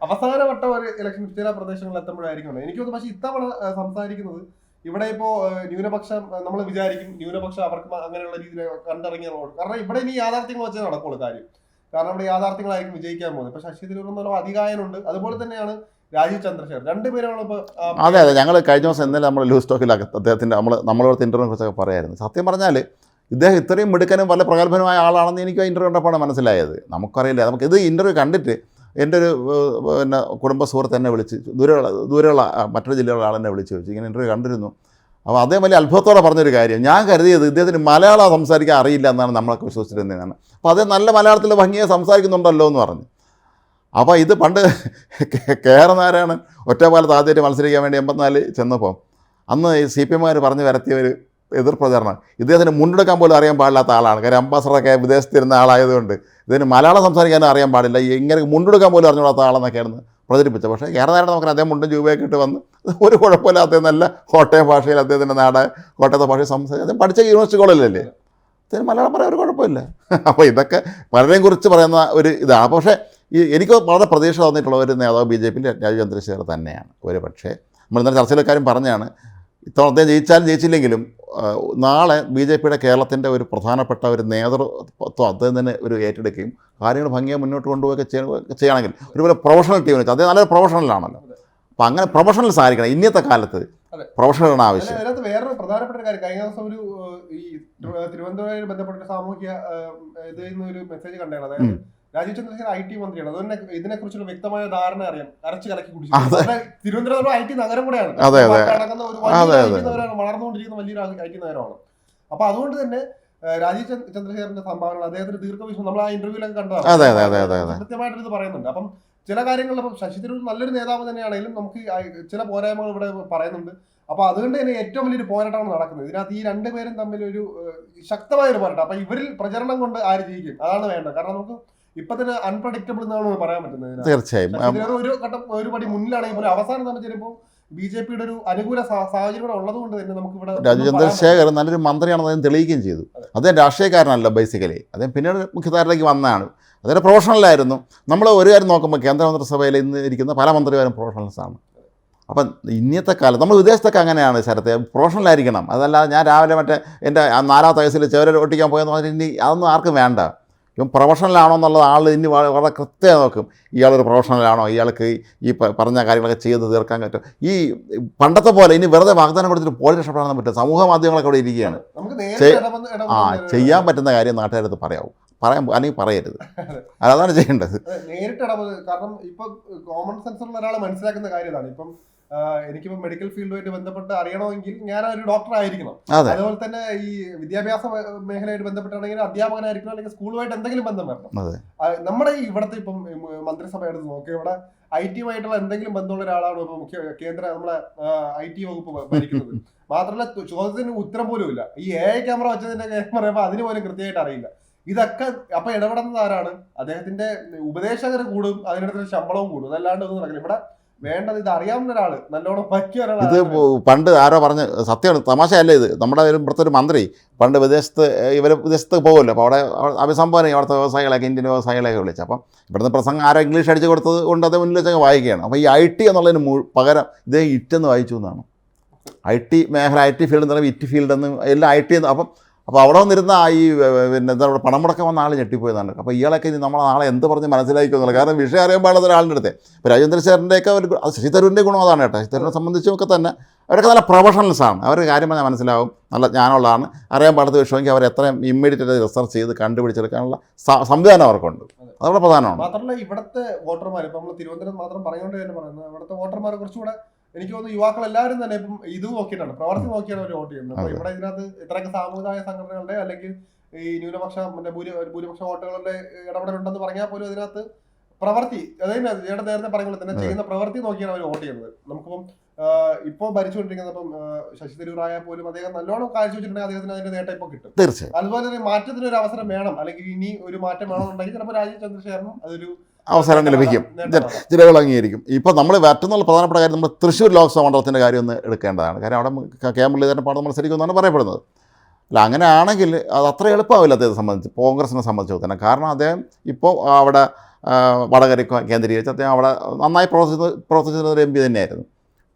[SPEAKER 1] അവസാന
[SPEAKER 2] വട്ടം ഒരു ഇലക്ഷൻ ചില പ്രദേശങ്ങളിൽ എത്തുമ്പോഴായിരിക്കും. എനിക്ക് തോന്നുന്നു പക്ഷേ ഇത്തവണ സംസാരിക്കുന്നത് ഇവിടെ ഇപ്പോ ന്യൂനപക്ഷം നമ്മൾ വിചാരിക്കും ന്യൂനപക്ഷം അവർക്ക് അങ്ങനെയുള്ള രീതിയിൽ കണ്ടിറങ്ങിയ റോഡ് കാരണം ഇവിടെ ഇനി യാഥാർത്ഥ്യങ്ങൾ വെച്ചേ നടക്കുള്ളൂ കാര്യം. കാരണം ഇവിടെ യാഥാർത്ഥ്യങ്ങളായിരിക്കും വിജയിക്കാൻ പോകുന്നത്. ഇപ്പൊ ശശി തരൂർ എന്നുള്ള അധികായനുണ്ട് അതുപോലെ തന്നെയാണ് രാജീവ് ചന്ദ്രശേഖർ. രണ്ടുപേരാണ് ഇപ്പൊ ആ,
[SPEAKER 1] അതെ അതെ. ഞങ്ങൾ കഴിഞ്ഞ ദിവസം ഇന്നലെ നമ്മൾ ലൂസ് സ്റ്റോക്കിലൊക്കെ അദ്ദേഹത്തിന്റെ നമ്മൾ നമ്മളോട് ഇന്റർവ്യൂവിനെ കുറിച്ചൊക്കെ പറയായിരുന്നു. സത്യം പറഞ്ഞാൽ ഇദ്ദേഹം ഇത്രയും മിടുക്കനും വളരെ പ്രഗത്ഭനുമായ ആളാണെന്ന് എനിക്ക് ആ ഇന്റർവ്യൂ കണ്ടപ്പോഴാണ് മനസ്സിലായത്. നമുക്കറിയില്ല. നമുക്ക് ഇത് ഇന്റർവ്യൂ കണ്ടിട്ട് എന്റെ ഒരു പിന്നെ കുടുംബ സുഹൃത്ത് എന്നെ വിളിച്ച് ദൂരെയുള്ള ദൂരെയുള്ള മറ്റൊരു ജില്ലയിലുള്ള ആളെന്നെ വിളിച്ച് ചോദിച്ചു. ഇങ്ങനെ ഇന്റർവ്യൂ കണ്ടിരുന്നു. അപ്പോൾ അദ്ദേഹം വലിയ അത്ഭുതത്തോടെ പറഞ്ഞൊരു കാര്യം. ഞാൻ കരുതിയത് ഇദ്ദേഹത്തിന് മലയാളം സംസാരിക്കാൻ അറിയില്ല എന്നാണ് നമ്മളൊക്കെ വിശ്വസിച്ചിരുന്നതാണ് അപ്പോൾ അത് നല്ല മലയാളത്തിൽ ഭംഗിയെ സംസാരിക്കുന്നുണ്ടല്ലോ എന്ന് പറഞ്ഞു. അപ്പോൾ ഇത് പണ്ട് കേരനാരായണൻ ഒറ്റപ്പാലത്ത് ആദ്യമായിട്ട് മത്സരിക്കാൻ വേണ്ടി എൺപത്തിനാല് ചെന്നപ്പോൾ അന്ന് ഈ സി പി എമ്മാർ പറഞ്ഞ് വരത്തിയ ഒരു എതിർ പ്രചരണം. ഇദ്ദേഹത്തിന് മുണ്ടെടുക്കാൻ പോലും അറിയാൻ പാടില്ലാത്ത ആളാണ്. കാര്യം അംബാസഡറൊക്കെ വിദേശത്തിരുന്ന ആളായതുകൊണ്ട് ഇതിന് മലയാളം സംസാരിക്കാനും അറിയാൻ പാടില്ല. ഇങ്ങനെ മുണ്ടെടുക്കാൻ പോലും അറിഞ്ഞുകൂടാത്ത ആളെന്നൊക്കെയായിരുന്നു പ്രചരിപ്പിച്ചത്. പക്ഷേ കേരളനാരായണൻ നമുക്ക് അദ്ദേഹം മുണ്ടും രൂപയൊക്കെ ഇട്ട് വന്ന് ഒരു കുഴപ്പമില്ലാത്ത നല്ല കോട്ടയം ഭാഷയിൽ അദ്ദേഹത്തിന്റെ നാട് കോട്ടയത്തെ ഭാഷയിൽ സംസാരിച്ച് അദ്ദേഹം പഠിച്ച യൂണിവേഴ്സിറ്റി കോളേജിലല്ലേ അദ്ദേഹം മലയാളം പറയാൻ ഒരു കുഴപ്പമില്ല. അപ്പോൾ ഇതൊക്കെ പലരെയും കുറിച്ച് പറയുന്ന ഒരു ഇതാണ്. പക്ഷേ ഈ എനിക്ക് വളരെ പ്രതീക്ഷ തോന്നിയിട്ടുള്ള ഒരു നേതാവ് ബി ജെ പിയിലെ രാജീവ് ചന്ദ്രശേഖർ തന്നെയാണ്. ഒരു പക്ഷേ നമ്മൾ ഇന്നലെ ചർച്ചയിലെ കാര്യം പറഞ്ഞാണ് ഇത്തവണ അദ്ദേഹം ജയിച്ചാലും ജയിച്ചില്ലെങ്കിലും നാളെ ബി ജെ പിയുടെ കേരളത്തിന്റെ ഒരു പ്രധാനപ്പെട്ട ഒരു നേതൃത്വം അദ്ദേഹം തന്നെ ഒരു ഏറ്റെടുക്കുകയും കാര്യങ്ങൾ ഭംഗിയെ മുന്നോട്ട് കൊണ്ടുപോവുകയൊക്കെ ചെയ്യ- ചെയ്യുകയാണെങ്കിൽ ഒരുപോലെ പ്രൊഫഷണൽ ടീമിന് അദ്ദേഹം നല്ലൊരു പ്രൊഫഷണലാണല്ലോ അപ്പോൾ അങ്ങനെ പ്രൊഫഷണൽസ് ആയിരിക്കണം. ഇന്നത്തെ കാലത്ത്. പ്രൊഫഷണലാണ്
[SPEAKER 2] ആണ്
[SPEAKER 1] ആവശ്യം.
[SPEAKER 2] അതിനകത്ത് വേറൊരു പ്രധാനപ്പെട്ട കാര്യം. കഴിഞ്ഞ ദിവസം ഒരു ഈ തിരുവനന്തപുരം ബന്ധപ്പെട്ട സാമൂഹ്യ ഇത് ഒരു മെസ്സേജ് കണ്ടാണ് അതായത് രാജീവ് ചന്ദ്രശേഖർ ഐ ടി മന്ത്രിയാണ്. അതുകൊണ്ട് ഇതിനെ കുറിച്ചുള്ള വ്യക്തമായ ധാരണ അറിയാം. അരച്ചു കലക്കി കുടിച്ചു. തിരുവനന്തപുരം ഐ ടി നഗരം കൂടെയാണ്. നടക്കുന്ന ഒരു നഗരമാണ്. വളർന്നുകൊണ്ടിരിക്കുന്ന വലിയൊരു ഐ ടി നഗരമാണ്. അപ്പൊ അതുകൊണ്ട് തന്നെ രാജീവ് ചന്ദ്രശേഖറിന്റെ സംഭാവനകൾ അദ്ദേഹത്തിന് ദീർഘവീക്ഷണം. നമ്മൾ ആ ഇന്റർവ്യൂലൊക്കെ കണ്ടതാണ്.
[SPEAKER 1] അതെ, അതെ, അതെ, അതെ, അതെ.
[SPEAKER 2] കൃത്യമായിട്ട് ഇത് പറയുന്നുണ്ട്. അപ്പം ചില കാര്യങ്ങളിൽ ഇപ്പം ശശി തരൂർ നല്ലൊരു നേതാവ് തന്നെയാണെങ്കിലും നമുക്ക് ചില പോരായ്മകൾ ഇവിടെ പറയുന്നുണ്ട്. അപ്പൊ അതുകൊണ്ട് തന്നെ ഏറ്റവും വലിയൊരു പോരാട്ടമാണ് നടക്കുന്നത്. ഇതിനകത്ത് ഈ രണ്ടുപേരും തമ്മിൽ ഒരു ശക്തമായ ഒരു പോരാട്ടം. അപ്പൊ ഇവരിൽ പ്രചരണം കൊണ്ട് ആര് ജയിക്കും? അതാണ് വേണ്ടത്. കാരണം നമുക്ക് ഇപ്പൊ തന്നെ അൺപ്രഡിക്റ്റബിൾ എന്നാണ് പറയാൻ പറ്റുന്നത്
[SPEAKER 1] തീർച്ചയായും.
[SPEAKER 2] ഒരു ഘട്ടം ഒരു പടി മുന്നിലാണെങ്കിൽ പോലും അവസാനം നമ്മൾ ചെല്ലുമ്പോൾ ബി ജെ പിയുടെ ഒരു അനുകൂല സാഹചര്യം ഇവിടെ ഉള്ളത് കൊണ്ട് തന്നെ നമുക്ക് ഇവിടെ
[SPEAKER 1] രാജു
[SPEAKER 2] ശേഖർ
[SPEAKER 1] ചന്ദ്രശേഖർ നല്ലൊരു മന്ത്രിയാണെന്ന് അദ്ദേഹം തെളിയിക്കുകയും ചെയ്തു. അദ്ദേഹം രാഷ്ട്രീയക്കാരനല്ല ബേസിക്കലി അദ്ദേഹം പിന്നീട് മുഖ്യധാരയിലേക്ക് വന്നതാണ്. അദ്ദേഹം പ്രൊഫഷണലായിരുന്നു നമ്മൾ ഒരു കാര്യം നോക്കുമ്പോൾ കേന്ദ്രമന്ത്രിസഭയിൽ ഇന്ന് ഇരിക്കുന്ന പല മന്ത്രിമാരും പ്രൊഫഷണൽസാണ് അപ്പം ഇന്നത്തെ കാലം നമ്മൾ വിദേശത്തൊക്കെ അങ്ങനെയാണ് ശരത്തെ പ്രൊഫഷണലായിരിക്കണം അതല്ലാതെ ഞാൻ രാവിലെ മറ്റേ എന്റെ ആ നാലാമത്തെ വയസ്സിൽ ചെവര ഒട്ടിക്കാൻ പോയെന്ന് പറഞ്ഞാൽ ഇനി അതൊന്നും ആർക്കും വേണ്ട. ഇപ്പം പ്രൊഫഷണലാണോ എന്നുള്ളത് ആൾ ഇനി വള- വളരെ കൃത്യമായി നോക്കും. ഇയാളൊരു പ്രൊഫഷണലാണോ ഇയാൾക്ക് ഈ പറഞ്ഞ കാര്യങ്ങളൊക്കെ ചെയ്ത് തീർക്കാൻ പറ്റും. ഈ പണ്ടത്തെ പോലെ ഇനി വെറുതെ വാഗ്ദാനം കൊടുത്തിട്ട് പോലീസ് രക്ഷപ്പെടാൻ പറ്റും സമൂഹ മാധ്യമങ്ങളൊക്കെ അവിടെ ഇരിക്കുകയാണ്. ആ ചെയ്യാൻ പറ്റുന്ന കാര്യം നാട്ടുകാരത്ത് പറയാവും. പറയാൻ അല്ലെങ്കിൽ പറയരുത്. അതാണ് ചെയ്യേണ്ടത്.
[SPEAKER 2] നേരിട്ട് കാരണം ഇപ്പൊ കോമൺ സെൻസ് ഉള്ള ഒരാൾ മനസ്സിലാക്കുന്ന കാര്യമാണ് ഇപ്പം എനിക്കിപ്പോ മെഡിക്കൽ ഫീൽഡുമായിട്ട് ബന്ധപ്പെട്ട് അറിയണമെങ്കിൽ ഞാൻ ഒരു ഡോക്ടർ ആയിരിക്കണം.
[SPEAKER 1] അതെ.
[SPEAKER 2] അതുപോലെ തന്നെ ഈ വിദ്യാഭ്യാസ മേഖലയായിട്ട് ബന്ധപ്പെട്ടാണെങ്കിൽ അധ്യാപകനായിരിക്കണം അല്ലെങ്കിൽ സ്കൂളുമായിട്ട് എന്തെങ്കിലും ബന്ധം വരണം. നമ്മുടെ ഈ ഇവിടുത്തെ ഇപ്പം മന്ത്രിസഭ എടുത്ത് നോക്കി. ഇവിടെ ഐ ടിയുമായിട്ടുള്ള എന്തെങ്കിലും ബന്ധമുള്ള ഒരാളാണ് ഇപ്പൊ മുഖ്യ കേന്ദ്ര നമ്മുടെ ഐ ടി വകുപ്പ് ഭരിക്കുന്നത്. മാത്രമല്ല ചോദ്യത്തിന് ഉത്തരം പോലും ഇല്ല ഈ എ ഐ ക്യാമറ വെച്ചതിന്റെ ക്യാമറ അതിന് പോലും കൃത്യമായിട്ട് അറിയില്ല. ഇതൊക്കെ അപ്പൊ ഇടപെടുന്നത് ആരാണ്? അദ്ദേഹത്തിന്റെ ഉപദേശകർ കൂടും അതിനടുത്ത് ശമ്പളവും കൂടും. അതല്ലാണ്ട് ഒന്നും നടക്കില്ല. ഇവിടെ വേണ്ടത് ഇത് അറിയാവുന്ന ഒരാൾ നല്ലോണം പറ്റിയ ഒരാൾ
[SPEAKER 1] ഇത് പണ്ട് ആരോ പറഞ്ഞ് സത്യമാണ് തമാശയല്ല ഇത്? നമ്മുടെ ഇവിടുത്തെ ഒരു മന്ത്രി. പണ്ട് വിദേശത്ത് ഇവർ വിദേശത്ത് പോകുമല്ലോ അപ്പോൾ അവിടെ അഭിസംബോധന അവിടുത്തെ വ്യവസായികളൊക്കെ ഇന്ത്യൻ വ്യവസായികളെയൊക്കെ വിളിച്ചു. അപ്പം ഇവിടുന്ന് പ്രസംഗം ആരോ ഇംഗ്ലീഷ് അടിച്ച് കൊടുത്തത് കൊണ്ട് അത് മുന്നിൽ വെച്ചങ്ങ് വായിക്കുകയാണ്. അപ്പോൾ ഈ ഐ ടി എന്നുള്ളതിന് മു- പകരം ഇദ്ദേഹം ഇറ്റെന്ന് വായിച്ചു എന്നാണ്. ഐ ടി മേഖല ഐ ടി ഫീൽഡ് എന്ന് പറയുമ്പോൾ ഇറ്റ് ഫീൽഡ് എന്ന് എല്ലാം ഐ ടി അപ്പം അപ്പോൾ അവിടെ വന്നിരുന്ന ഈ പിന്നെ എന്താ പറയുക പണം മുടക്കം വന്ന ആൾ ഞെട്ടിപ്പോയതാണ്. അപ്പോൾ ഇയാളൊക്കെ ഇനി നമ്മളെ നാളെ എന്ത് പറഞ്ഞ് മനസ്സിലാക്കുന്നില്ല കാരണം വിഷയം അറിയാൻ പാടുന്ന ഒരാളുടെ അടുത്ത്. ഇപ്പോൾ രാജേന്ദ്ര സാറിന്റെയൊക്കെ ഒരു അത് ശശി തരൂരിന്റെ ഗുണം അതാണ് കേട്ടോ. ശശി തരൂരിനെ സംബന്ധിച്ചൊക്കെ തന്നെ അവരൊക്കെ നല്ല പ്രൊഫഷണൽസാണ് അവർ കാര്യം പറഞ്ഞാൽ മനസ്സിലാവും. നല്ല ജ്ഞാനമുള്ളതാണ്. അറിയാൻ പാടാത്ത വിഷയമെങ്കിൽ അവർ എത്രയും ഇമ്മീഡിയറ്റ് റിസർച്ച് ചെയ്ത് കണ്ടുപിടിച്ചെടുക്കാനുള്ള സംവിധാനം അവർക്കുണ്ട്. അത് വളരെ പ്രധാനമാണ്.
[SPEAKER 2] മാത്രമല്ല ഇവിടുത്തെ വോട്ടർമാർ ഇപ്പോൾ നമ്മൾ തിരുവനന്തപുരം മാത്രം പറഞ്ഞുകൊണ്ട് തന്നെ പറയുന്നത്. ഇവിടുത്തെ വോട്ടർമാർ കുറച്ചുകൂടെ എനിക്ക് തോന്നുന്നു യുവാക്കൾ എല്ലാവരും തന്നെ ഇപ്പം ഇത് നോക്കിയിട്ടാണ്. പ്രവർത്തി നോക്കിയാണ് അവർ വോട്ട് ചെയ്യുന്നത്. അപ്പൊ ഇവിടെ ഇതിനകത്ത് ഇത്രയൊക്കെ സാമുദായ സംഘടനകളുടെ അല്ലെങ്കിൽ ഈ ന്യൂനപക്ഷ മറ്റേ ഭൂരിപക്ഷ വോട്ടുകളുടെ ഇടപെടലുണ്ടെന്ന് പറഞ്ഞാൽ പോലും അതിനകത്ത് പ്രവർത്തി അതായത് ചേട്ടൻ നേരത്തെ പറഞ്ഞ പോലെ തന്നെ ചെയ്യുന്ന പ്രവർത്തി നോക്കിയാണ് അവർ വോട്ട് ചെയ്യുന്നത്. നമുക്കിപ്പം ഇപ്പോൾ ഭരിച്ചുകൊണ്ടിരിക്കുന്ന ഇപ്പം ശശി തരൂർ ആയാൽ പോലും അദ്ദേഹം നല്ലോണം കാഴ്ചവെച്ചിട്ടുണ്ടെങ്കിൽ അദ്ദേഹത്തിന് അതിന്റെ നേട്ടം ഇപ്പൊ കിട്ടും.
[SPEAKER 1] തീർച്ചയായും.
[SPEAKER 2] അതുപോലെ തന്നെ മാറ്റത്തിന് ഒരു അവസരം വേണം. അല്ലെങ്കിൽ ഇനി ഒരു മാറ്റം വേണമെന്നുണ്ടെങ്കിൽ ചിലപ്പോൾ രാജീവ് ചന്ദ്രശേഖരനും അതൊരു
[SPEAKER 1] അവസരം ലഭിക്കും. ജില്ലകൾ അംഗീകരിക്കും. ഇപ്പോൾ നമ്മൾ മറ്റൊന്നുള്ള പ്രധാനപ്പെട്ട കാര്യം നമ്മൾ തൃശ്ശൂർ ലോക്സഭാ മണ്ഡലത്തിന്റെ കാര്യം ഒന്ന് എടുക്കേണ്ടതാണ്. കാരണം അവിടെ ക- കെ. മുരളീധരൻ പാടം മത്സരിക്കുമെന്നാണ് പറയപ്പെടുന്നത്. അല്ല അങ്ങനെ ആണെങ്കിൽ അത് അത്ര എളുപ്പമാവില്ല അദ്ദേഹത്തെ സംബന്ധിച്ച് കോൺഗ്രസിനെ സംബന്ധിച്ചു തന്നെ. കാരണം അദ്ദേഹം ഇപ്പോൾ അവിടെ വടകര കേന്ദ്രീകരിച്ച് അദ്ദേഹം അവിടെ നന്നായി പ്രവർത്തിച്ച പ്രവർത്തിച്ചിരുന്ന ഒരു എം പി തന്നെയായിരുന്നു.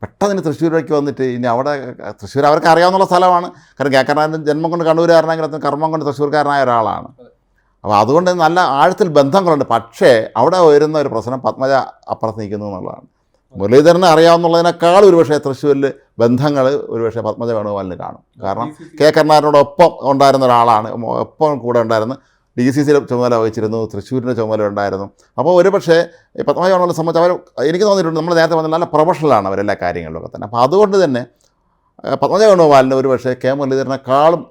[SPEAKER 1] പെട്ടെന്ന് തൃശ്ശൂരിലേക്ക് വന്നിട്ട് ഇനി അവിടെ തൃശ്ശൂർ അവർക്ക് അറിയാവുന്ന സ്ഥലമാണ്. കാരണം കേക്കനാരൻ ജന്മം കൊണ്ട് കണ്ണൂരുകാരനാണെങ്കിൽ കർമ്മം കൊണ്ട് തൃശ്ശൂർക്കാരനായ ഒരാളാണ്. അപ്പോൾ അതുകൊണ്ട് നല്ല ആഴത്തിൽ ബന്ധങ്ങളുണ്ട്. പക്ഷേ അവിടെ വരുന്ന ഒരു പ്രശ്നം പത്മജ അപ്പുറത്ത് നിൽക്കുന്നു എന്നുള്ളതാണ്. മുരളീധരനെ അറിയാവുന്നതിനേക്കാൾ ഒരുപക്ഷെ തൃശ്ശൂരിൽ ബന്ധങ്ങൾ ഒരുപക്ഷെ പത്മജ വേണുഗോപാലിന് കാണും. കാരണം കെ കരുണാകരനോടൊപ്പം ഉണ്ടായിരുന്ന ഒരാളാണ്. ഒപ്പം കൂടെ ഉണ്ടായിരുന്നു. ഡി സി സിയുടെ ചുമതല വഹിച്ചിരുന്നു. തൃശ്ശൂരിന്റെ ചുമതല ഉണ്ടായിരുന്നു. അപ്പോൾ ഒരുപക്ഷെ പത്മജ വേണുഗോപാലിനെ സംബന്ധിച്ച് അവർ എനിക്ക് തോന്നിയിട്ടുണ്ട് നമ്മൾ നേരത്തെ പറഞ്ഞ നല്ല പ്രൊഫഷണലാണ് അവരെല്ലാ കാര്യങ്ങളിലൊക്കെ തന്നെ. അപ്പോൾ അതുകൊണ്ട് തന്നെ പത്മജ വേണുഗോപാലിന് ഒരുപക്ഷെ കെ മുരളീധരനെക്കാളും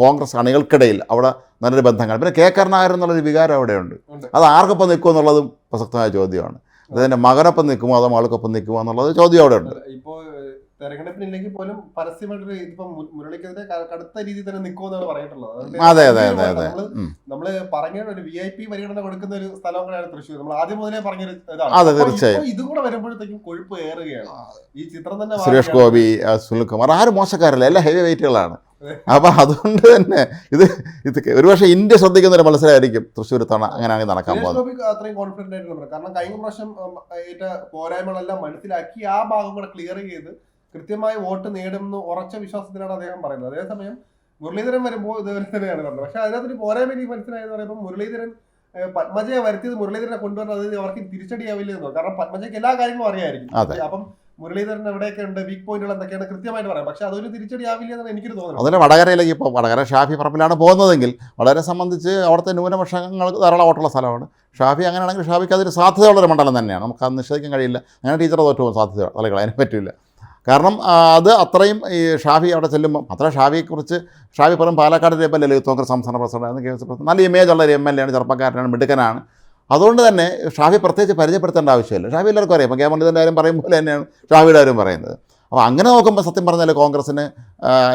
[SPEAKER 1] കോൺഗ്രസ് അണികൾക്കിടയിൽ അവിടെ നല്ലൊരു ബന്ധങ്ങൾ. പിന്നെ കെ കരുണാകരൻ എന്നുള്ളൊരു വികാരം അവിടെയുണ്ട്. അത് ആർക്കൊപ്പം നിൽക്കും എന്നുള്ളതും പ്രസക്തമായ ചോദ്യമാണ്. അതിന്റെ മകനൊപ്പം നിൽക്കുമോ അതോ മകൾക്കൊപ്പം നിൽക്കുമോ എന്നുള്ളത് ചോദ്യം അവിടെ ഉണ്ട്
[SPEAKER 2] ഇപ്പോ ഏഹ്, തെരഞ്ഞെടുപ്പിനില്ലെങ്കിൽ പോലും പരസ്യമായിട്ട് ഇപ്പം മു- മുരളിക്കെതിരെ കടുത്ത രീതിയിൽ തന്നെ നിൽക്കുമെന്നാണ് പറഞ്ഞിട്ടുള്ളത്
[SPEAKER 1] അതെ അതെ അതെ അതെ.
[SPEAKER 2] നമ്മൾ പറഞ്ഞ ഒരു വി ഐ പി പരിഗണന കൊടുക്കുന്ന ഒരു സ്ഥലം കൂടെയാണ് തൃശ്ശൂർ നമ്മൾ ആദ്യം മുതലേ പറഞ്ഞൊരു ഇതാണ്.
[SPEAKER 1] തീർച്ചയായും.
[SPEAKER 2] ഇപ്പൊ കൂടെ വരുമ്പോഴത്തേക്കും കൊഴുപ്പ് ഏറുകയാണ്. ഈ ചിത്രം തന്നെ
[SPEAKER 1] സുരേഷ് ഗോപി സുനിൽ കുമാർ ആരും മോശക്കാരല്ല. എല്ലാം ഹെവി വെയിറ്റുകളാണ്
[SPEAKER 2] അപ്പൊ
[SPEAKER 1] അപ്പോൾ അതുകൊണ്ട് തന്നെ ഇത് ഇത് ഒരുപക്ഷെ ഇന്ത്യ ശ്രദ്ധിക്കുന്ന ഒരു മത്സരമായിരിക്കും തൃശ്ശൂർ തവണ അങ്ങനെയാണെങ്കിൽ നടക്കാൻ പോകുന്നത്.
[SPEAKER 2] അത്രയും കോൺഫിഡന്റ് ആയിട്ട് കാരണം കഴിഞ്ഞ പ്രാവശ്യം ഏറ്റ പോരായ്മകളെല്ലാം മനസ്സിലാക്കി ആ ഭാഗം കൂടെ ക്ലിയർ ചെയ്ത് കൃത്യമായി വോട്ട് നേടുമെന്ന് ഉറച്ച വിശ്വാസത്തിലാണ് അദ്ദേഹം പറയുന്നത്. അതേസമയം മുരളീധരൻ വരുമ്പോൾ ഇതുപോലെ തന്നെയാണ് പറഞ്ഞത്. പക്ഷെ അതിനകത്തൊരു പോരായ്മ എനിക്ക് മനസ്സിലായെന്ന് പറയുമ്പോൾ മുരളീധരൻ പത്മജയെ വരുത്തിയത് മുരളീധരനെ കൊണ്ടുവന്നത് അത് അവർക്ക് തിരിച്ചടിയാവില്ല എന്ന് കാരണം പത്മജയ്ക്ക് എല്ലാ കാര്യങ്ങളും അറിയായിരിക്കും. അപ്പം മുരളീധരൻ എവിടെയൊക്കെ ഉണ്ട് വീക്ക് പോയിന്റുകൾ എന്തൊക്കെയാണ് കൃത്യമായിട്ട് പറയാം. പക്ഷെ അതൊരു തിരിച്ചടിയാവില്ല എന്നാണ് എനിക്ക് തോന്നുന്നത്.
[SPEAKER 1] അതിൽ വടകരയിലേക്ക് ഇപ്പോൾ വടകര ഷാഫി പറമ്പിലാണ് പോകുന്നതെങ്കിൽ വളരെ സംബന്ധിച്ച് അവിടുത്തെ ന്യൂനപക്ഷങ്ങൾ ധാരാളം വോട്ടുള്ള സ്ഥലമാണ്. ഷാഫി അങ്ങനെയാണെങ്കിൽ ഷാഫിക്ക് അതൊരു സാധ്യതയുള്ളൊരു മണ്ഡലം തന്നെയാണ്. നമുക്ക് അത് നിഷേധിക്കാൻ കഴിയില്ല. അങ്ങനെ ടീച്ചറെ തോറ്റു പോകും സാധ്യത തലകൾ അതിനെ പറ്റില്ല. കാരണം അത് അത്രയും ഈ ഷാഫി അവിടെ ചെല്ലുമ്പോൾ അത്ര ഷാഫിയെക്കുറിച്ച് ഷാഫി പറയും Palakkad M L A Congress സംസ്ഥാന പ്രസിഡന്റാണ് കെ എസ് പ്രസിഡന്റ് നല്ല ഇമേജ് ഉള്ള ഒരു എം എൽ എ ആണ് ചെറുപ്പക്കാരനാണ് മിടുക്കനാണ്. അതുകൊണ്ട് തന്നെ ഷാഫി പ്രത്യേകിച്ച് പരിചയപ്പെടുത്തേണ്ട ആവശ്യമില്ല. ഷാഫി എല്ലാവർക്കും അറിയാം. കെ മുരളീധരന്റെ കാര്യം പറയും പോലെ തന്നെയാണ് ഷാഫിയുടെ കാര്യം പറയുന്നത്. അപ്പോൾ അങ്ങനെ നോക്കുമ്പോൾ സത്യം പറഞ്ഞാൽ കോൺഗ്രസ്സിന്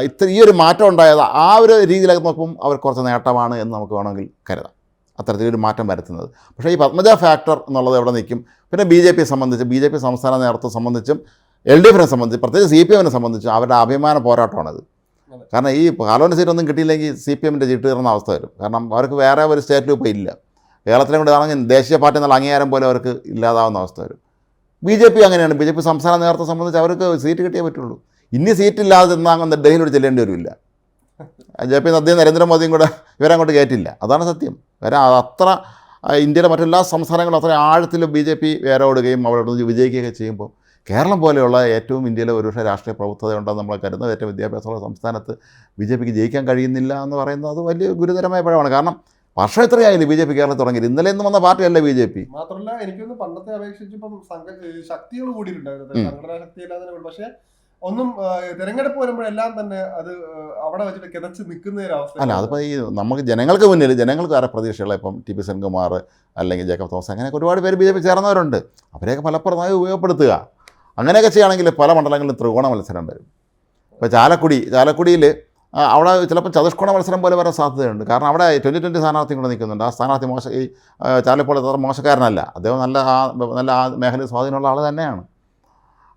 [SPEAKER 1] ഇത്ര ഈ ഒരു മാറ്റം ഉണ്ടായത് ആ ഒരു രീതിയിലൊക്കെ നോക്കുമ്പോൾ അവർ കുറച്ച് നേട്ടമാണ് എന്ന് നമുക്ക് വേണമെങ്കിൽ കരുതാം. അത്തരത്തിലൊരു മാറ്റം വരുത്തുന്നത്. പക്ഷേ ഈ പത്മജ ഫാക്ടർ എന്നുള്ളത് എവിടെ നിൽക്കും? പിന്നെ ബി ജെ പിയെ സംബന്ധിച്ച് ബി ജെ പി സംസ്ഥാന നേതൃത്വം സംബന്ധിച്ചും എൽ ഡി എഫിനെ സംബന്ധിച്ച് പ്രത്യേകിച്ച് സി പി എമ്മിനെ സംബന്ധിച്ച് അവരുടെ അഭിമാന പോരാട്ടമാണത്. കാരണം ഈ പാർലമെന്റ് സീറ്റൊന്നും കിട്ടിയില്ലെങ്കിൽ സി പി എമ്മിന്റെ ചീട്ട് കയറുന്ന അവസ്ഥ വരും. കാരണം അവർക്ക് വേറെ ഒരു സ്റ്റേറ്റിലും ഇപ്പോൾ ഇല്ല. കേരളത്തിലും കൂടെ ആണെങ്കിൽ ദേശീയ പാർട്ടി എന്നുള്ള അംഗീകാരം പോലും അവർക്ക് ഇല്ലാതാവുന്ന അവസ്ഥ വരും. ബി ജെ പി അങ്ങനെയാണ്. ബി ജെ പി സംസ്ഥാന നേതൃത്വം സംബന്ധിച്ച് അവർക്ക് സീറ്റ് കിട്ടിയേ പറ്റുള്ളൂ. ഇനി സീറ്റ് ഇല്ലാതെ നിന്നാകുന്ന ഡൽഹിയിലൂടെ ചെല്ലേണ്ടി വരില്ല. ജെ പി അദ്ദേഹം നരേന്ദ്രമോദിയും കൂടെ ഇവരങ്ങോട്ട് കയറ്റില്ല. അതാണ് സത്യം. കാരണം അത് അത്ര ഇന്ത്യയിലെ മറ്റെല്ലാ സംസ്ഥാനങ്ങളും അത്ര ആഴത്തിൽ ബി ജെ പി വേരോടുകയും അവിടെ വിജയിക്കുകയൊക്കെ ചെയ്യുമ്പോൾ കേരളം പോലെയുള്ള ഏറ്റവും ഇന്ത്യയിലെ ഒരുപക്ഷെ രാഷ്ട്രീയ പ്രബുദ്ധത ഉണ്ടെന്ന് നമ്മൾ കരുതുന്നത് ഏറ്റവും വിദ്യാഭ്യാസമുള്ള സംസ്ഥാനത്ത് ബി ജെ പിക്ക് ജയിക്കാൻ കഴിയുന്നില്ല എന്ന് പറയുന്നത് അത് വലിയ ഗുരുതരമായ പഴമാണ്. കാരണം വർഷം എത്രയായില്ലേ ബി ജെ പി കേരളത്തിൽ തുടങ്ങി ഇന്നലെ ഇന്ന് വന്ന പാർട്ടിയല്ല ബി ജെ പി?
[SPEAKER 2] മാത്രമല്ല എനിക്കൊന്ന് പണ്ടത്തെ അപേക്ഷിച്ച് ഇപ്പം ശക്തികൾ കൂടിയിട്ടുണ്ടായിരുന്നു. സംഘടനാ പക്ഷേ ഒന്നും തിരഞ്ഞെടുപ്പ് വരുമ്പോഴെല്ലാം തന്നെ അത് അവിടെ വെച്ചിട്ട് കിതച്ച് നിൽക്കുന്ന ഒരു അവസ്ഥ
[SPEAKER 1] അല്ല അതിപ്പോൾ ഈ നമുക്ക് ജനങ്ങൾക്ക് മുന്നിൽ ജനങ്ങൾക്ക് വേറെ പ്രതീക്ഷകളെ ഇപ്പം ടി പി സെൻകുമാർ അല്ലെങ്കിൽ ജേക്കബ് തോമസ് അങ്ങനെയൊക്കെ ഒരുപാട് പേര് ബി ജെ പി ചേർന്നവരുണ്ട്. അവരെയൊക്കെ ഫലപ്രദമായി ഉപയോഗപ്പെടുത്തുക. അങ്ങനെയൊക്കെ ചെയ്യുകയാണെങ്കിൽ പല മണ്ഡലങ്ങളിലും ത്രികോണ മത്സരം വരും. ഇപ്പോൾ ചാലക്കുടി ചാലക്കുടിയിൽ അവിടെ ചിലപ്പോൾ ചതുഷ്കോണ മത്സരം പോലെ വരാൻ സാധ്യതയുണ്ട്. കാരണം അവിടെ ട്വന്റി ട്വന്റി സ്ഥാനാർത്ഥി കൂടെ നിൽക്കുന്നുണ്ട്. ആ സ്ഥാനാർത്ഥി മോശ ഈ ചാലപ്പോൾ അത്ര മോശക്കാരനല്ല. അദ്ദേഹം നല്ല ആ നല്ല ആ മേഖലയിൽ സ്വാധീനമുള്ള ആൾ തന്നെയാണ്.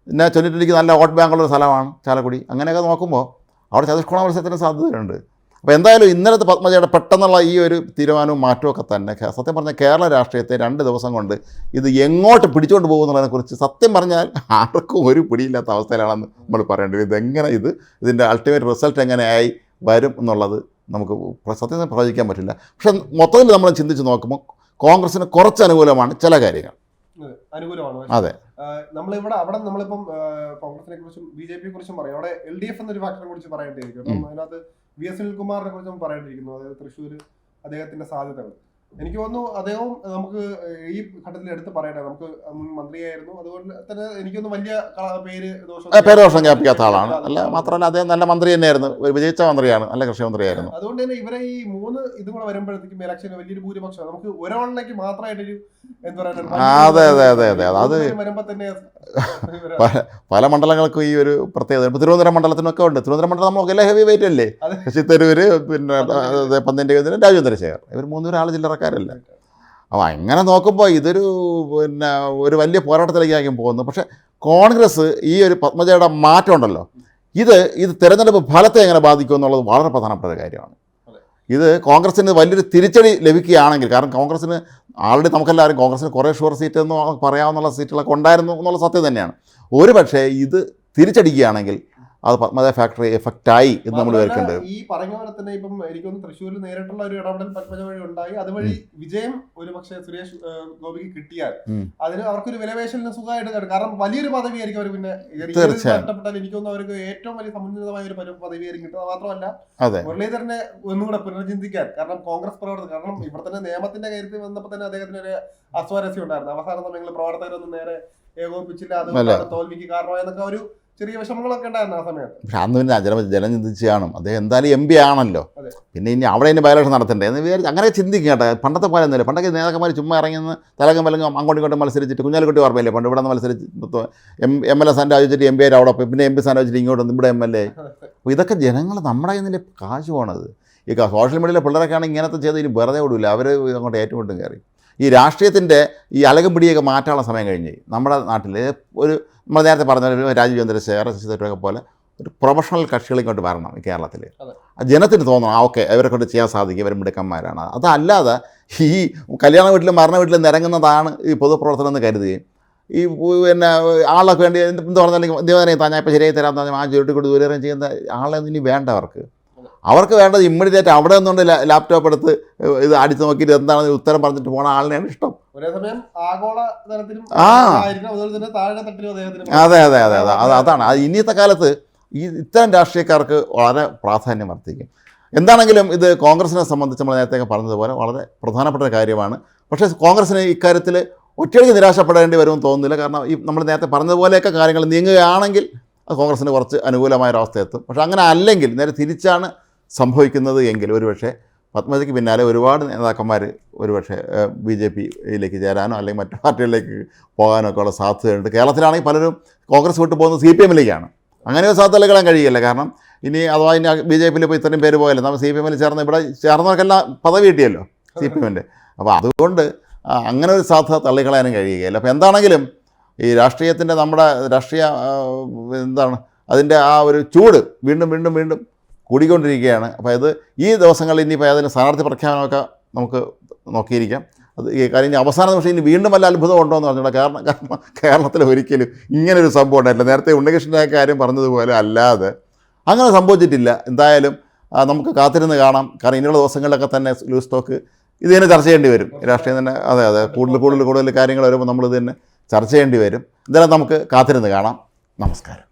[SPEAKER 1] പിന്നെ ട്വന്റി ട്വന്റിക്ക് നല്ല വോട്ട് ബാങ്കുള്ള സ്ഥലമാണ് ചാലക്കുടി. അങ്ങനെയൊക്കെ നോക്കുമ്പോൾ അവിടെ ചതുഷ്കോണ മത്സരത്തിന് സാധ്യതയുണ്ട്. അപ്പോൾ എന്തായാലും ഇന്നലത്തെ പത്മജയുടെ പെട്ടെന്നുള്ള ഈ ഒരു തീരുമാനവും മാറ്റമൊക്കെ തന്നെ സത്യം പറഞ്ഞാൽ കേരള രാഷ്ട്രീയത്തെ രണ്ട് ദിവസം കൊണ്ട് ഇത് എങ്ങോട്ട് പിടിച്ചുകൊണ്ട് പോകുന്നതിനെക്കുറിച്ച് സത്യം പറഞ്ഞാൽ ആർക്കും ഒരു പിടിയില്ലാത്ത അവസ്ഥയിലാണെന്ന് നമ്മൾ പറയേണ്ടത് ഇതെങ്ങനെ ഇത് ഇതിന്റെ അൾട്ടിമേറ്റ് റിസൾട്ട് എങ്ങനെയായി വരും എന്നുള്ളത് നമുക്ക് സത്യം പ്രവചിക്കാൻ പറ്റില്ല. പക്ഷേ മൊത്തത്തിൽ നമ്മൾ ചിന്തിച്ച് നോക്കുമ്പോൾ കോൺഗ്രസ്സിന് കുറച്ച് അനുകൂലമാണ് ചില കാര്യങ്ങൾ.
[SPEAKER 2] അനുകൂലമാണ്.
[SPEAKER 1] അതെ.
[SPEAKER 2] നമ്മൾ നമ്മളിവിടെ അവിടെ നമ്മളിപ്പം കോൺഗ്രസിനെ കുറിച്ചും ബി ജെ പിയെ കുറിച്ചും പറയും. അവിടെ എൽ ഡി എഫ് എന്നൊരു ഫാക്ടറിനെ കുറിച്ച് പറയേണ്ടിയിരിക്കും. അപ്പം അതിനകത്ത് വി എസ് സുനിൽകുമാറിനെ കുറിച്ചും പറയേണ്ടിയിരിക്കുന്നു. അതായത് തൃശ്ശൂർ അദ്ദേഹത്തിന്റെ സാധ്യതകൾ. എനിക്ക് തോന്നുന്നു അദ്ദേഹം നമുക്ക് ഈ ഘട്ടത്തിൽ എടുത്ത് പറയട്ടെ നമുക്ക് മുൻ മന്ത്രിയായിരുന്നു. അതുകൊണ്ട് തന്നെ എനിക്കൊന്ന് വലിയ പേര്
[SPEAKER 1] പേര് ദോഷം ക്യാപിക്കാത്ത ആളാണ്. അല്ല മാത്രമല്ല അദ്ദേഹം നല്ല മന്ത്രി തന്നെയായിരുന്നു. ഒരു വിജയിച്ച മന്ത്രിയാണ് നല്ല കൃഷി മന്ത്രിയായിരുന്നു.
[SPEAKER 2] അതുകൊണ്ട് തന്നെ ഇവരെ ഈ മൂന്ന് ഇതും കൂടെ വരുമ്പോഴത്തേക്കും ഇലക്ഷന് വലിയൊരു ഭൂരിപക്ഷം നമുക്ക് ഒരാളിലേക്ക് മാത്രമായിട്ടൊരു എന്താ പറയുക
[SPEAKER 1] അതെ, അതെ, അതെ, അതെ. അത്.
[SPEAKER 2] വരുമ്പോൾ തന്നെ
[SPEAKER 1] പല മണ്ഡലങ്ങൾക്കും ഈ ഒരു പ്രത്യേകത ഇപ്പോൾ തിരുവനന്തപുരം മണ്ഡലത്തിനൊക്കെ ഉണ്ട്. തിരുവനന്തപുരം മണ്ഡലം നമുക്ക് എല്ലാം ഹെവി വെയിറ്റ് അല്ലേ. ശശി തരൂര് പിന്നെ പന്തന്റെ രാജേന്ദ്ര ശേഖർ ഇവർ മൂന്നൂറ് ആൾ ചില്ലറക്കാരല്ല അപ്പോൾ അങ്ങനെ നോക്കുമ്പോൾ ഇതൊരു പിന്നെ ഒരു വലിയ പോരാട്ടത്തിലേക്കായിരിക്കും പോകുന്നത്. പക്ഷേ കോൺഗ്രസ് ഈ ഒരു പത്മജയുടെ മാറ്റം ഉണ്ടല്ലോ. ഇത് ഇത് തിരഞ്ഞെടുപ്പ് ഫലത്തെ എങ്ങനെ ബാധിക്കും എന്നുള്ളത് വളരെ പ്രധാനപ്പെട്ട ഒരു കാര്യമാണ്. ഇത് കോൺഗ്രസിന് വലിയൊരു തിരിച്ചടി ലഭിക്കുകയാണെങ്കിൽ കാരണം കോൺഗ്രസിന് ആൾറെഡി നമുക്കെല്ലാവരും കോൺഗ്രസിന് കുറേ ഷുവർ സീറ്റ് എന്ന് പറയാവുന്ന സീറ്റുകളൊക്കെ ഉണ്ടായിരുന്നു എന്നുള്ള സത്യം തന്നെയാണ്. ഒരു പക്ഷേ ഇത് തിരിച്ചടിക്കുകയാണെങ്കിൽ അത് പത്മജ ഫാക്ടറി എഫക്റ്റായി എന്ന് നമ്മൾ വിചാരിക്കേണ്ടത്
[SPEAKER 2] ഈ പറഞ്ഞ പോലെ തന്നെ ഇപ്പം എനിക്കൊന്ന് തൃശ്ശൂരിൽ നേരിട്ടുള്ള ഒരു ഇടപെടൽ പത്മജ വഴി ഉണ്ടായി. അതുവഴി വിജയം ഒരു പക്ഷേ സുരേഷ് ഗോപിക്ക് കിട്ടിയാൽ അതിന് അവർക്കൊരു വിലവേശലിന് സുഖമായിട്ട് കാണും. കാരണം വലിയൊരു പദവി ആയിരിക്കും അവർ പിന്നെ. നഷ്ടപ്പെട്ടാൽ എനിക്ക് തോന്നുന്നു അവർക്ക് ഏറ്റവും വലിയ സമുന്നതമായ ഒരു പദ- പദവിയായിരിക്കും കിട്ടുക. മാത്രമല്ല മുരളീധരനെ ഒന്നുകൂടെ പുനർചിന്തിക്കാൻ കാരണം കോൺഗ്രസ് പ്രവർത്തകർ കാരണം ഇവിടെ തന്നെ നിയമത്തിന്റെ കാര്യത്തിൽ വന്നപ്പോൾ തന്നെ അദ്ദേഹത്തിന് ഒരു അസ്വാരസ്യം ഉണ്ടായിരുന്നു. അവസാന സമയങ്ങളിൽ പ്രവർത്തകരൊന്നും നേരെ ഏകോപിപ്പിച്ചില്ല. അത് തോൽവിക്ക് കാരണമായെന്നൊക്കെ ഒരു ചെറിയ വിഷമങ്ങളൊക്കെ ഉണ്ടായിരുന്നു ആ സമയത്ത്.
[SPEAKER 1] പക്ഷെ അന്ന് പിന്നെ ജനം ജനം ചിന്തിച്ച് കാണും. അദ്ദേഹം എന്തായാലും എം പി ആണല്ലോ. പിന്നെ ഇനി അവിടെ ഇനി ബയലക്ഷൻ നടത്തണ്ടേ എന്ന് വിചാരിച്ച് അങ്ങനെ ചിന്തിക്കും കേട്ടോ. പണ്ടത്തെ പോലെ ഒന്നുമില്ല. പണ്ടൊക്കെ നേതാക്കന്മാർ ചുമ്മാ ഇറങ്ങുന്ന തലകം വലങ്ങും അങ്ങോട്ടും ഇങ്ങോട്ടും മത്സരിച്ചിട്ട് കുഞ്ഞാലിക്കുട്ടി ഓർമ്മയില്ലേ? പണ്ട് ഇവിടെ നിന്ന് മത്സരിച്ച് എം എം എൽ എ സ്ഥാനം ആലോചിച്ചിട്ട് എം പി ആയിട്ട് അവിടെ പിന്നെ എം പി സ്ഥാനം വെച്ചിട്ട് ഇങ്ങോട്ട് ഇവിടെ എം എൽ എ അപ്പോൾ ഇതൊക്കെ ജനങ്ങൾ നമ്മുടെ കയ്യിൽ കാശ് പോണത്. ഈ സോഷ്യൽ മീഡിയയിലെ പിള്ളേരൊക്കെ ആണെങ്കിൽ ഇങ്ങനത്തെ ചെയ്ത് ഇനി വെറുതെ വിടില്ല അവർ അങ്ങോട്ട് ഏറ്റുമുട്ടും കയറി. ഈ രാഷ്ട്രീയത്തിന്റെ ഈ അലകും പിടിയൊക്കെ മാറ്റാനുള്ള സമയം കഴിഞ്ഞ് നമ്മുടെ നാട്ടിൽ ഒരു നമ്മൾ നേരത്തെ പറഞ്ഞ രാജീവ് ചന്ദ്രശേഖർ ശശി തരൂരൊക്കെ പോലെ ഒരു പ്രൊഫഷണൽ കക്ഷികൾ ഇങ്ങോട്ട് വരണം ഈ കേരളത്തിൽ. ജനത്തിന് തോന്നണം ആ ഓക്കെ ഇവരെ കൊണ്ട് ചെയ്യാൻ സാധിക്കും ഇവർ മിടുക്കന്മാരാണ്. അതല്ലാതെ ഈ കല്യാണ വീട്ടിലും മരണ വീട്ടിലും നിരങ്ങുന്നതാണ് ഈ പൊതുപ്രവർത്തനം എന്ന് കരുതുകയും ഈ പിന്നെ ആളൊക്കെ വേണ്ടി എന്ത് പറഞ്ഞാലും ദൈവനെ താൻ ഞാൻ ഇപ്പോൾ ശരിയായി തരാമെന്ന് പറഞ്ഞാൽ ആ ചുരുട്ടി കൂടി ദൂരം ചെയ്യുന്ന ആളെ ഇനി വേണ്ട അവർക്ക്. അവർക്ക് വേണ്ടത് ഇമ്മീഡിയറ്റ് അവിടെ നിന്നുകൊണ്ട് ലാപ്ടോപ്പ് എടുത്ത് ഇത് അടിച്ചു നോക്കിയിട്ട് എന്താണെന്ന് ഉത്തരം പറഞ്ഞിട്ട് പോണ ആളിനെയാണ് ഇഷ്ടം. ആ. അതെ അതെ അതെ അതെ. അത് അതാണ്. അത് ഇന്നത്തെ കാലത്ത് ഈ ഇത്തരം രാഷ്ട്രീയക്കാർക്ക് വളരെ പ്രാധാന്യം വർദ്ധിക്കും. എന്താണെങ്കിലും ഇത് കോൺഗ്രസിനെ സംബന്ധിച്ച് നമ്മൾ നേരത്തെ പറഞ്ഞതുപോലെ വളരെ പ്രധാനപ്പെട്ട ഒരു കാര്യമാണ്. പക്ഷേ കോൺഗ്രസിന് ഇക്കാര്യത്തിൽ ഒറ്റയടിക്ക് നിരാശപ്പെടേണ്ടി വരുമെന്ന് തോന്നുന്നില്ല. കാരണം ഈ നമ്മൾ നേരത്തെ പറഞ്ഞതുപോലെയൊക്കെ കാര്യങ്ങൾ നീങ്ങുകയാണെങ്കിൽ അത് കോൺഗ്രസിന് കുറച്ച് അനുകൂലമായ ഒരവസ്ഥ എത്തും പക്ഷേ അങ്ങനെ അല്ലെങ്കിൽ നേരെ തിരിച്ചാണ് സംഭവിക്കുന്നത് എങ്കിൽ ഒരുപക്ഷെ പത്മജയ്ക്ക് പിന്നാലെ ഒരുപാട് നേതാക്കന്മാർ ഒരുപക്ഷെ ബി ജെ പിയിലേക്ക് ചേരാനോ അല്ലെങ്കിൽ മറ്റു പാർട്ടികളിലേക്ക് പോകാനോ ഒക്കെ ഉള്ള സാധ്യതയുണ്ട്. കേരളത്തിലാണെങ്കിൽ പലരും കോൺഗ്രസ് വിട്ടു പോകുന്നത് സി പി എമ്മിലേക്കാണ്. അങ്ങനെ ഒരു സാധ്യത കളയാൻ കഴിയില്ല. കാരണം ഇനി അഥവാ ഇനി ബി ജെ പിയിൽ ഇപ്പോൾ ഇത്രയും പേര് പോയല്ലോ നമ്മൾ സി പി എമ്മിൽ ചേർന്ന് ഇവിടെ ചേർന്നവർക്കെല്ലാം പദവി കിട്ടിയല്ലോ സി പി എമ്മിന്റെ അപ്പോൾ അതുകൊണ്ട് അങ്ങനെ ഒരു സാധ്യത തള്ളിക്കളയാനും കഴിയുകയില്ല. അപ്പോൾ എന്താണെങ്കിലും ഈ രാഷ്ട്രീയത്തിന്റെ നമ്മുടെ രാഷ്ട്രീയ എന്താണ് അതിന്റെ ആ ഒരു ചൂട് വീണ്ടും വീണ്ടും വീണ്ടും കൂടിക്കൊണ്ടിരിക്കുകയാണ്. അപ്പോൾ ഇത് ഈ ദിവസങ്ങളിൽ ഇനിയിപ്പോൾ അതിന് സ്ഥാനാർത്ഥി പ്രഖ്യാപനമൊക്കെ നമുക്ക് നോക്കിയിരിക്കാം. അത് കാര്യം ഇനി അവസാന നിമിഷം ഇനി വീണ്ടും വല്ല അത്ഭുതം ഉണ്ടോ എന്ന് പറഞ്ഞിട്ട് കാരണം കാരണം കേരളത്തിൽ ഒരിക്കലും ഇങ്ങനൊരു സംഭവം ഉണ്ടായിട്ടില്ല. നേരത്തെ ഉണ്ണികൃഷ്ണന്റെ കാര്യം പറഞ്ഞതുപോലെ അല്ലാതെ അങ്ങനെ സംഭവിച്ചിട്ടില്ല. എന്തായാലും നമുക്ക് കാത്തിരുന്ന് കാണാം. കാരണം ഇനിയുള്ള ദിവസങ്ങളിലൊക്കെ തന്നെ ലൂസ് സ്റ്റോക്ക് ഇത് തന്നെ ചർച്ച ചെയ്യേണ്ടി വരും. രാഷ്ട്രീയം തന്നെ അതെ അതെ കൂടുതൽ കൂടുതൽ കൂടുതൽ കാര്യങ്ങൾ വരുമ്പോൾ നമ്മളിത് തന്നെ ചർച്ച ചെയ്യേണ്ടി വരും. എന്തായാലും നമുക്ക് കാത്തിരുന്ന് കാണാം. നമസ്കാരം.